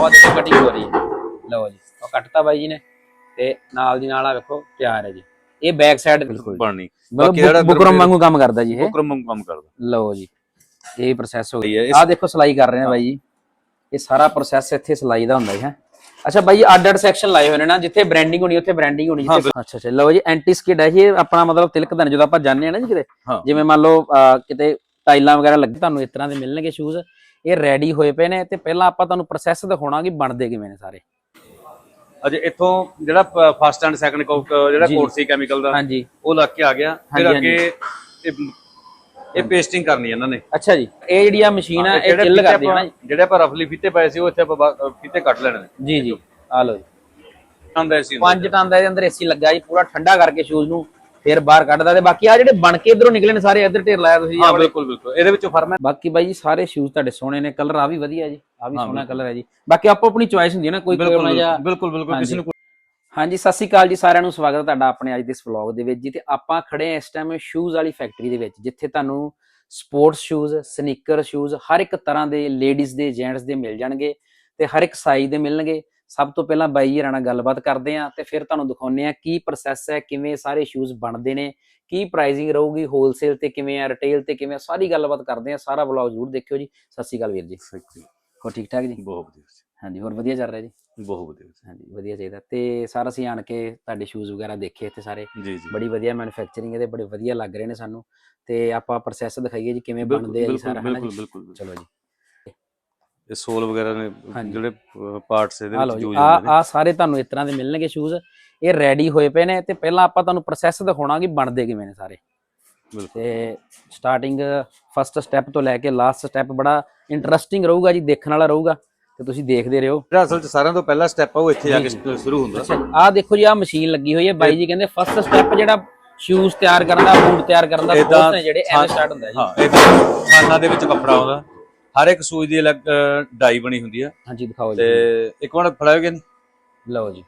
ਬਹੁਤ ਦੇਖੋ ਕਟਿੰਗ ਹੋ ਰਹੀ ਹੈ। ਲਓ ਜੀ ਉਹ ਕੱਟਤਾ ਬਾਈ ਜੀ ਨੇ ਤੇ ਨਾਲ ਦੀ ਨਾਲ ਆ ਵੇਖੋ ਤਿਆਰ ਹੈ ਜੀ। ਇਹ ਬੈਕ ਸਾਈਡ ਬਿਲਕੁਲ ਬਣਨੀ। ਬਾਕੀ ਜਿਹੜਾ ਬੁਕਰਮ ਵਾਂਗੂ ਕੰਮ ਕਰਦਾ ਜੀ ਇਹ। ਬੁਕਰਮ ਵਾਂਗੂ ਕੰਮ ਕਰਦਾ। ਲਓ ਜੀ ਇਹ ਪ੍ਰੋਸੈਸ ਹੋ ਗਿਆ ਆ ਦੇਖੋ ਸਲਾਈ ਕਰ ਰਹੇ ਨੇ ਬਾਈ ਜੀ। ਇਹ ਸਾਰਾ ਪ੍ਰੋਸੈਸ ਇੱਥੇ ਸਲਾਈ ਦਾ ਹੁੰਦਾ ਹੈ। ਅੱਛਾ ਬਾਈ ਅੱਡ ਅੱਡ ਸੈਕਸ਼ਨ ਲਾਏ ਹੋਏ ਨੇ ਨਾ ਜਿੱਥੇ ਬ੍ਰਾਂਡਿੰਗ ਹੋਣੀ ਉੱਥੇ ਬ੍ਰਾਂਡਿੰਗ ਹੋਣੀ ਹਾਂ, ਜਿੱਥੇ ਅੱਛਾ ਅੱਛਾ। ਲਓ ਜੀ ਐਂਟੀ ਸਕਿਡ ਹੈ ਜੀ ਇਹ ਆਪਣਾ ਮਤਲਬ ਤਿਲਕਦਾ ਨੇ ਜਦੋਂ ਆਪਾਂ ਜਾਂਦੇ ਆ ਨਾ ਜੀ ਕਿਤੇ। ਜਿਵੇਂ ਮੰਨ ਲਓ ਕਿਤੇ ਟਾਈਲਾਂ ਵਗੈਰਾ ਲੱਗੇ ਤੁਹਾਨੂੰ ਇਸ ਤਰ੍ਹਾਂ ਦੇ ਮਿਲਣਗੇ ਸ਼ੂਜ਼ ਇਹ ਰੈਡੀ ਹੋਏ ਪਏ ਨੇ ਤੇ ਪਹਿਲਾਂ ਆਪਾਂ ਤੁਹਾਨੂੰ ਪ੍ਰੋਸੈਸ ਦਿਖਾਉਣਾ ਕਿ ਬਣਦੇ ਕਿਵੇਂ ਨੇ ਸਾਰੇ। ਅਜੇ ਇੱਥੋਂ ਜਿਹੜਾ ਫਸਟ ਐਂਡ ਸੈਕੰਡ ਕੋਕ ਜਿਹੜਾ। ਕੋਰਸ ਸੀ ਕੈਮੀਕਲ ਦਾ ਹਾਂਜੀ। ਉਹ ਲੱਗ ਕੇ ਆ ਗਿਆ। ਫਿਰ ਅੱਗੇ ਇਹ ਪੇਸਟਿੰਗ ਕਰਨੀ ਇਹਨਾਂ ਨੇ। ਅੱਛਾ ਜੀ। ਇਹ ਜਿਹੜੀ ਆ ਮਸ਼ੀਨ ਆ ਇਹ ਕਿੱਲ ਕਰਦੀ ਹੈ ਨਾ ਜਿਹੜੇ ਆਪਾਂ ਰਫਲੀ ਫੀਤੇ ਪਏ ਸੀ ਉਹ ਇੱਥੇ ਆਪਾਂ ਫੀਤੇ ਕੱਟ ਲੈਣੇ ਨੇ। ਜੀ ਜੀ। ਆ ਲਓ ਜੀ। ਆਂਦਾ ਸੀ ਪੰਜ ਟਨ ਦਾ ਇਹਦੇ ਅੰਦਰ ਏਸੀ ਲੱਗਾ ਜੀ ਪੂਰਾ ਠੰਡਾ ਕਰਕੇ ਸ਼ੂਜ਼ ਨੂੰ। ਫਿਰ ਬਾਹਰ ਕੱਢਦਾ ਤੇ ਬਾਕੀ ਆ ਜਿਹੜੇ ਬਣ ਕੇ ਇਧਰੋਂ ਨਿਕਲੇ ਨੇ ਸਾਰੇ ਇੱਧਰ ਢੇਰ ਲਾਇਆ ਤੁਸੀਂ ਹਾਂ ਬਿਲਕੁਲ ਬਿਲਕੁਲ। ਇਹਦੇ ਵਿੱਚੋਂ ਫਰਮ ਹੈ ਬਾਕੀ ਬਾਈ ਜੀ ਸਾਰੇ ਸ਼ੂਜ਼ ਤੁਹਾਡੇ ਸੋਹਣੇ ਨੇ ਕਲਰ ਆ ਵੀ ਵਧੀਆ ਜੀ ਆ ਵੀ ਸੋਹਣਾ ਕਲਰ ਹੈ ਜੀ। ਬਾਕੀ ਆਪੋ ਆਪਣੀ ਚੁਆਇਸ ਹੁੰਦੀ ਹੈ ਨਾ ਕੋਈ ਬਿਲਕੁਲ ਜਾਂ ਬਿਲਕੁਲ ਬਿਲਕੁਲ ਕਿਸੇ ਨੂੰ ਹਾਂਜੀ ਸਤਿ ਸ਼੍ਰੀ ਅਕਾਲ ਜੀ ਸਾਰਿਆਂ ਨੂੰ ਸਵਾਗਤ ਹੈ ਤੁਹਾਡਾ ਆਪਣੇ ਅੱਜ ਦੇ ਇਸ ਵਲੌਗ ਦੇ ਵਿੱਚ ਜੀ ਤੇ ਆਪਾਂ ਖੜੇ ਆ ਇਸ ਟਾਈਮ ਸ਼ੂਜ਼ ਵਾਲੀ ਫੈਕਟਰੀ ਦੇ ਵਿੱਚ ਜਿੱਥੇ ਤੁਹਾਨੂੰ ਸਪੋਰਟਸ ਸ਼ੂਜ਼ ਸਨੀਕਰ ਸ਼ੂਜ਼ ਹਰ ਇੱਕ ਤਰ੍ਹਾਂ ਦੇ ਲੇਡੀਜ਼ ਦੇ ਜੈਂਟਸ ਦੇ ਮਿਲ ਜਾਣਗੇ ਤੇ ਹਰ ਇੱਕ ਸਾਈਜ਼ ਦੇ ਮਿਲਣਗੇ। ਸਭ ਤੋਂ ਪਹਿਲਾਂ ਬਾਈ ਜੀ ਨਾਲ ਗੱਲਬਾਤ ਕਰਦੇ ਆ ਤੇ ਫਿਰ ਤੁਹਾਨੂੰ ਦਿਖਾਉਂਦੇ ਆ ਕੀ ਪ੍ਰੋਸੈਸ ਹੈ ਕਿਵੇਂ ਸਾਰੇ ਸ਼ੂਜ਼ ਬਣਦੇ ਨੇ ਕੀ ਪ੍ਰਾਈਸਿੰਗ ਰਹੂਗੀ ਹੋਲਸੇਲ ਤੇ ਕਿਵੇਂ ਆ ਰਿਟੇਲ ਤੇ ਕਿਵੇਂ ਆ ਸਾਰੀ ਗੱਲਬਾਤ ਕਰਦੇ ਆ ਸਾਰਾ ਵਲੌਗ ਜ਼ਰੂਰ ਦੇਖਿਓ ਜੀ। ਸਤਿ ਸ਼੍ਰੀ ਅਕਾਲ ਵੀਰ ਜੀ। ਹੋਰ ਠੀਕ ਠਾਕ ਜੀ? ਬਹੁਤ ਵਧੀਆ ਹਾਂਜੀ ਹੋਰ ਵਧੀਆ ਚੱਲ ਰਿਹਾ ਜੀ? ਬਹੁਤ ਵਧੀਆ ਹਾਂਜੀ ਵਧੀਆ ਚਾਹੀਦਾ। ਤੇ ਸਾਰਾ ਅਸੀਂ ਆਣ ਕੇ ਤੁਹਾਡੇ ਸ਼ੂਜ਼ ਵਗੈਰਾ ਦੇਖੇ ਇੱਥੇ ਸਾਰੇ। ਜੀ ਜੀ। ਬੜੀ ਵਧੀਆ ਮੈਨੂਫੈਕਚਰਿੰਗ ਇਹਦੇ ਬੜੇ ਵਧੀਆ ਲੱਗ ਰਹੇ ਨੇ ਸਾਨੂੰ। ਤੇ ਆਪਾਂ ਪ੍ਰੋਸੈਸ ਦਿਖਾਈਏ ਜੀ ਕਿਵੇਂ ਬਣਦੇ ਆ ਜੀ ਸਾਰਾ ਬਿਲਕੁਲ ਬਿਲਕੁਲ। ਚਲੋ ਜੀ। ਇਹ ਸੋਲ ਵਗੈਰਾ ਨੇ। ਜਿਹੜੇ ਪਾਰਟਸ ਇਹਦੇ ਆ ਵਿੱਚ ਯੂਜ਼ ਆ ਹੁੰਦੇ ਨੇ। ਆ ਸਾਰੇ ਤੁਹਾਨੂੰ ਇਸ ਤਰ੍ਹਾਂ ਦੇ ਮਿਲਣਗੇ ਸ਼ੂਜ਼ ਇਹ ਰੈਡੀ ਹੋਏ ਪਏ ਨੇ ਤੇ ਪਹਿਲਾਂ ਆਪਾਂ ਤੁਹਾਨੂੰ ਪ੍ਰੋਸੈਸ ਦਿਖਾਉਣਾ ਕਿ ਬਣਦੇ ਕਿਵੇਂ ਨੇ ਸਾਰੇ। ਬਿਲਕੁਲ। ਤੇ ਸਟਾਰਟਿੰਗ ਫਸਟ ਸਟੈਪ ਤੋਂ ਲੈ ਕੇ ਲਾਸਟ ਸਟੈਪ ਬੜਾ ਇੰਟਰਸਟਿੰਗ ਰਹੂਗਾ ਜੀ ਦੇਖਣ ਵਾਲਾ ਰਹੂਗਾ। ਤੇ ਤੁਸੀਂ ਦੇਖਦੇ ਰਹੋ। ਜਿਹੜਾ ਅਸਲ ਚ ਸਾਰਿਆਂ ਤੋਂ ਪਹਿਲਾ ਸਟੈਪ ਆ ਉਹ ਇੱਥੇ ਜਾ। ਕੇ ਸ਼ੁਰੂ ਹੁੰਦਾ। ਆ ਦੇਖੋ ਜੀ ਆ ਮਸ਼ੀਨ ਲੱਗੀ ਹੋਈ ਹੈ। ਬਾਈ ਜੀ ਕਹਿੰਦੇ ਫਸਟ ਸਟੈਪ ਜਿਹੜਾ ਸ਼ੂਜ਼ ਤਿਆਰ ਕਰਨ ਦਾ ਬੂਟ ਤਿਆਰ ਕਰਨ ਦਾ ਕੋਰਸ ਨੇ ਜਿਹੜੇ ਐਵੇਂ ਸਟਾਰਟ ਹੁੰਦਾ ਜੀ। ਹਾਂ ਇਹ ਖਾਨਾ ਦੇ ਵਿੱਚ ਕੱਪੜਾ ਆਉਂਦਾ। ਹਰ ਇੱਕ ਸੂਈ ਦੀ ਅਲੱਗ ਡਾਈ ਬਣੀ ਹੁੰਦੀ ਆ। ਹਾਂਜੀ ਦਿਖਾਓ ਤੇ ਜੀ। ਇੱਕ ਮਿੰਟ ਫੜਾਓਗੇ ਨਹੀਂ ਲਓ ਜੀ।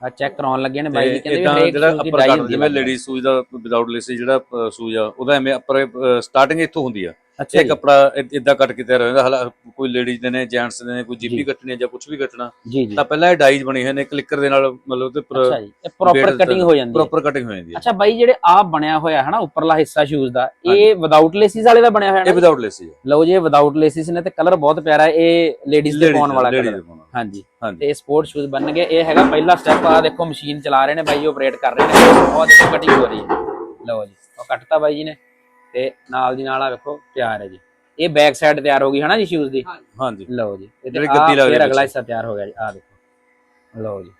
ਆ ਚੈੱਕ ਕਰਾਉਣ ਲੱਗੇ ਨੇ ਬਾਈ ਜੀ ਕਹਿੰਦੇ ਵੀ ਜਿਹੜਾ ਅੱਪਰ ਜਿਵੇਂ ਲੇਡੀ ਸੂਈ ਦਾ ਵਿਦਆਊਟ ਲੇਸੀ ਜਿਹੜਾ ਸੂਈ ਆ ਉਹਦਾ ਐਵੇਂ ਅੱਪਰ ਸਟਾਰਟਿੰਗ ਇੱਥੋਂ ਹੁੰਦੀ ਆ। ਇਹ ਕੱਪੜਾ ਇਦਾਂ ਕੱਟ ਕੇ ਤਿਆਰ ਹੋ ਜਾਂਦਾ ਹਾਲਾ ਕੋਈ ਲੇਡੀਜ਼ ਦੇ ਨੇ ਜੈਂਟਸ ਦੇ ਨੇ ਕੋਈ। ਜਿੱਪੀ ਕੱਟਣੀ ਹੈ ਜਾਂ ਕੁਝ ਵੀ ਕੱਟਣਾ ਤਾਂ ਪਹਿਲਾਂ ਇਹ ਡਾਈਜ਼ ਬਣੇ ਹੋਏ ਨੇ ਕਲਿੱਕਰ ਦੇ ਨਾਲ ਮਤਲਬ ਤੇ ਅੱਛਾ ਜੀ ਇਹ ਪ੍ਰੋਪਰ ਕਟਿੰਗ ਹੋ ਜਾਂਦੀ ਹੈ। ਪ੍ਰੋਪਰ ਕਟਿੰਗ ਹੋ ਜਾਂਦੀ ਹੈ। ਅੱਛਾ ਬਾਈ ਜਿਹੜੇ ਆ ਬਣਿਆ ਹੋਇਆ ਹੈ ਨਾ ਉੱਪਰਲਾ ਹਿੱਸਾ ਸ਼ੂਜ਼ ਦਾ ਇਹ ਵਿਦਆਊਟ ਲੇਸਿਸ ਵਾਲੇ ਦਾ ਬਣਿਆ ਹੋਇਆ ਹੈ ਇਹ? ਵਿਦਆਊਟ ਲੇਸੀ ਹੈ। ਲਓ ਜੀ ਇਹ ਵਿਦਆਊਟ ਲੇਸਿਸ ਨੇ ਤੇ ਕਲਰ ਬਹੁਤ ਪਿਆਰਾ ਹੈ ਇਹ ਲੇਡੀਜ਼ ਦੇ ਪਾਉਣ ਵਾਲਾ ਕਲਰ। ਹਾਂਜੀ। ਹਾਂਜੀ। ਤੇ ਸਪੋਰਟ ਸ਼ੂਜ਼ ਬਣਨਗੇ ਇਹ ਹੈਗਾ ਪਹਿਲਾ ਸਟੈਪ ਆ ਦੇਖੋ ਮਸ਼ੀਨ ਚਲਾ ਰਹੇ ਨੇ ਬਾਈ ਆਪਰੇਟ ਕਰ ਰਹੇ ਨੇ। ਬਹੁਤ ਕਟਿੰਗ ਹੋ ਰਹੀ ਹੈ। ਲਓ ਜੀ ਉਹ ਕੱਟਤਾ ਬਾਈ ਜੀ ਨੇ। ਤੇ ਨਾਲ ਦੀ ਨਾਲ ਆ ਵੇਖੋ ਤਿਆਰ ਹੈ ਜੀ। ਇਹ ਬੈਕ ਸਾਈਡ ਤਿਆਰ ਹੋ ਗਈ ਹਨਾ ਜੀ ਸ਼ੂਜ਼ ਦੀ? ਹਾਂਜੀ। ਲਓ ਜੀ ਜਿਹੜੀ ਆਹ ਗੱਦੀ ਹੈ ਅਗਲਾ ਹਿੱਸਾ ਤਿਆਰ ਹੋ ਗਿਆ ਜੀ ਆ ਦੇਖੋ। ਲਓ ਜੀ।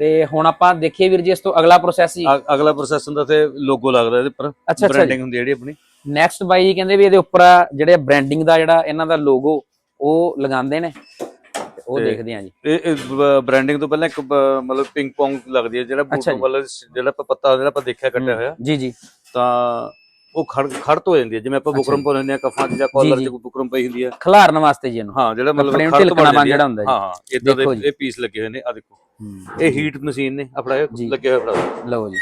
ਤੇ ਹੁਣ ਆਪਾਂ ਦੇਖੀਏ ਵੀਰ ਜੀ ਇਸ ਤੋਂ ਅਗਲਾ ਪ੍ਰੋਸੈਸ ਜੀ। ਅਗਲਾ ਪ੍ਰੋਸੈਸ ਹੁੰਦਾ ਤੇ ਲੋਗੋ ਲੱਗਦਾ ਇਹਦੇ ਉੱਪਰ। ਬ੍ਰਾਂਡਿੰਗ ਹੁੰਦੀ ਹੈ ਜਿਹੜੀ ਆਪਣੀ। ਨੈਕਸਟ ਬਾਈ ਜੀ ਕਹਿੰਦੇ ਵੀ ਇਹਦੇ ਉੱਪਰ ਜਿਹੜੇ ਬ੍ਰਾਂਡਿੰਗ ਦਾ ਜਿਹੜਾ ਇਹਨਾਂ ਦਾ ਲੋਗੋ ਉਹ ਲਗਾਉਂਦੇ ਨੇ। ਉਹ ਦੇਖਦੇ ਆ ਜੀ। ਇਹ ਬ੍ਰਾਂਡਿੰਗ ਤੋਂ ਪਹਿਲਾਂ ਇੱਕ ਮਤਲਬ ਪਿੰਗ ਪੋਂਗ ਲੱਗਦੀ ਹੈ ਜਿਹੜਾ ਬੂਟ। ਮਤਲਬ ਜਿਹੜਾ ਆਪਾਂ ਪੱਤਾ ਜਿਹੜਾ ਆਪਾਂ ਦੇਖਿਆ ਕੱਟਿਆ ਹੋਇਆ। ਜੀ ਜੀ। ਤਾਂ ਉਹ ਖੜ ਖੜਤ ਹੋ ਜਾਂਦੀ ਹੈ ਜਿਵੇਂ ਆਪਾਂ ਬੁਕਰਮ ਜੀ। ਪਾ ਲੈਂਦੇ ਆ ਕਫਾਂ 'ਚ ਜਾਂ ਕਾਲਰ। 'ਚ ਬੁਕਰਮ ਪਈ ਹੁੰਦੀ ਹੈ ਖਿਲਾਰਨ ਵਾਸਤੇ ਜੀ ਇਹਨੂੰ ਹਾਂ ਜਿਹੜਾ ਮਤਲਬ ਖੜਤ ਬਣ। ਜਿਹੜਾ ਹੁੰਦਾ ਜੀ। ਹਾਂ ਹਾਂ ਇਦਾਂ ਦੇ। ਇਹ ਪੀਸ ਲੱਗੇ ਹੋਏ ਨੇ ਆ ਦੇਖੋ ਇਹ ਹੀਟ ਮਸ਼ੀਨ ਨੇ ਆਪਣਾ। ਲੱਗੇ ਹੋਏ ਆਪਣਾ ਲਓ ਜੀ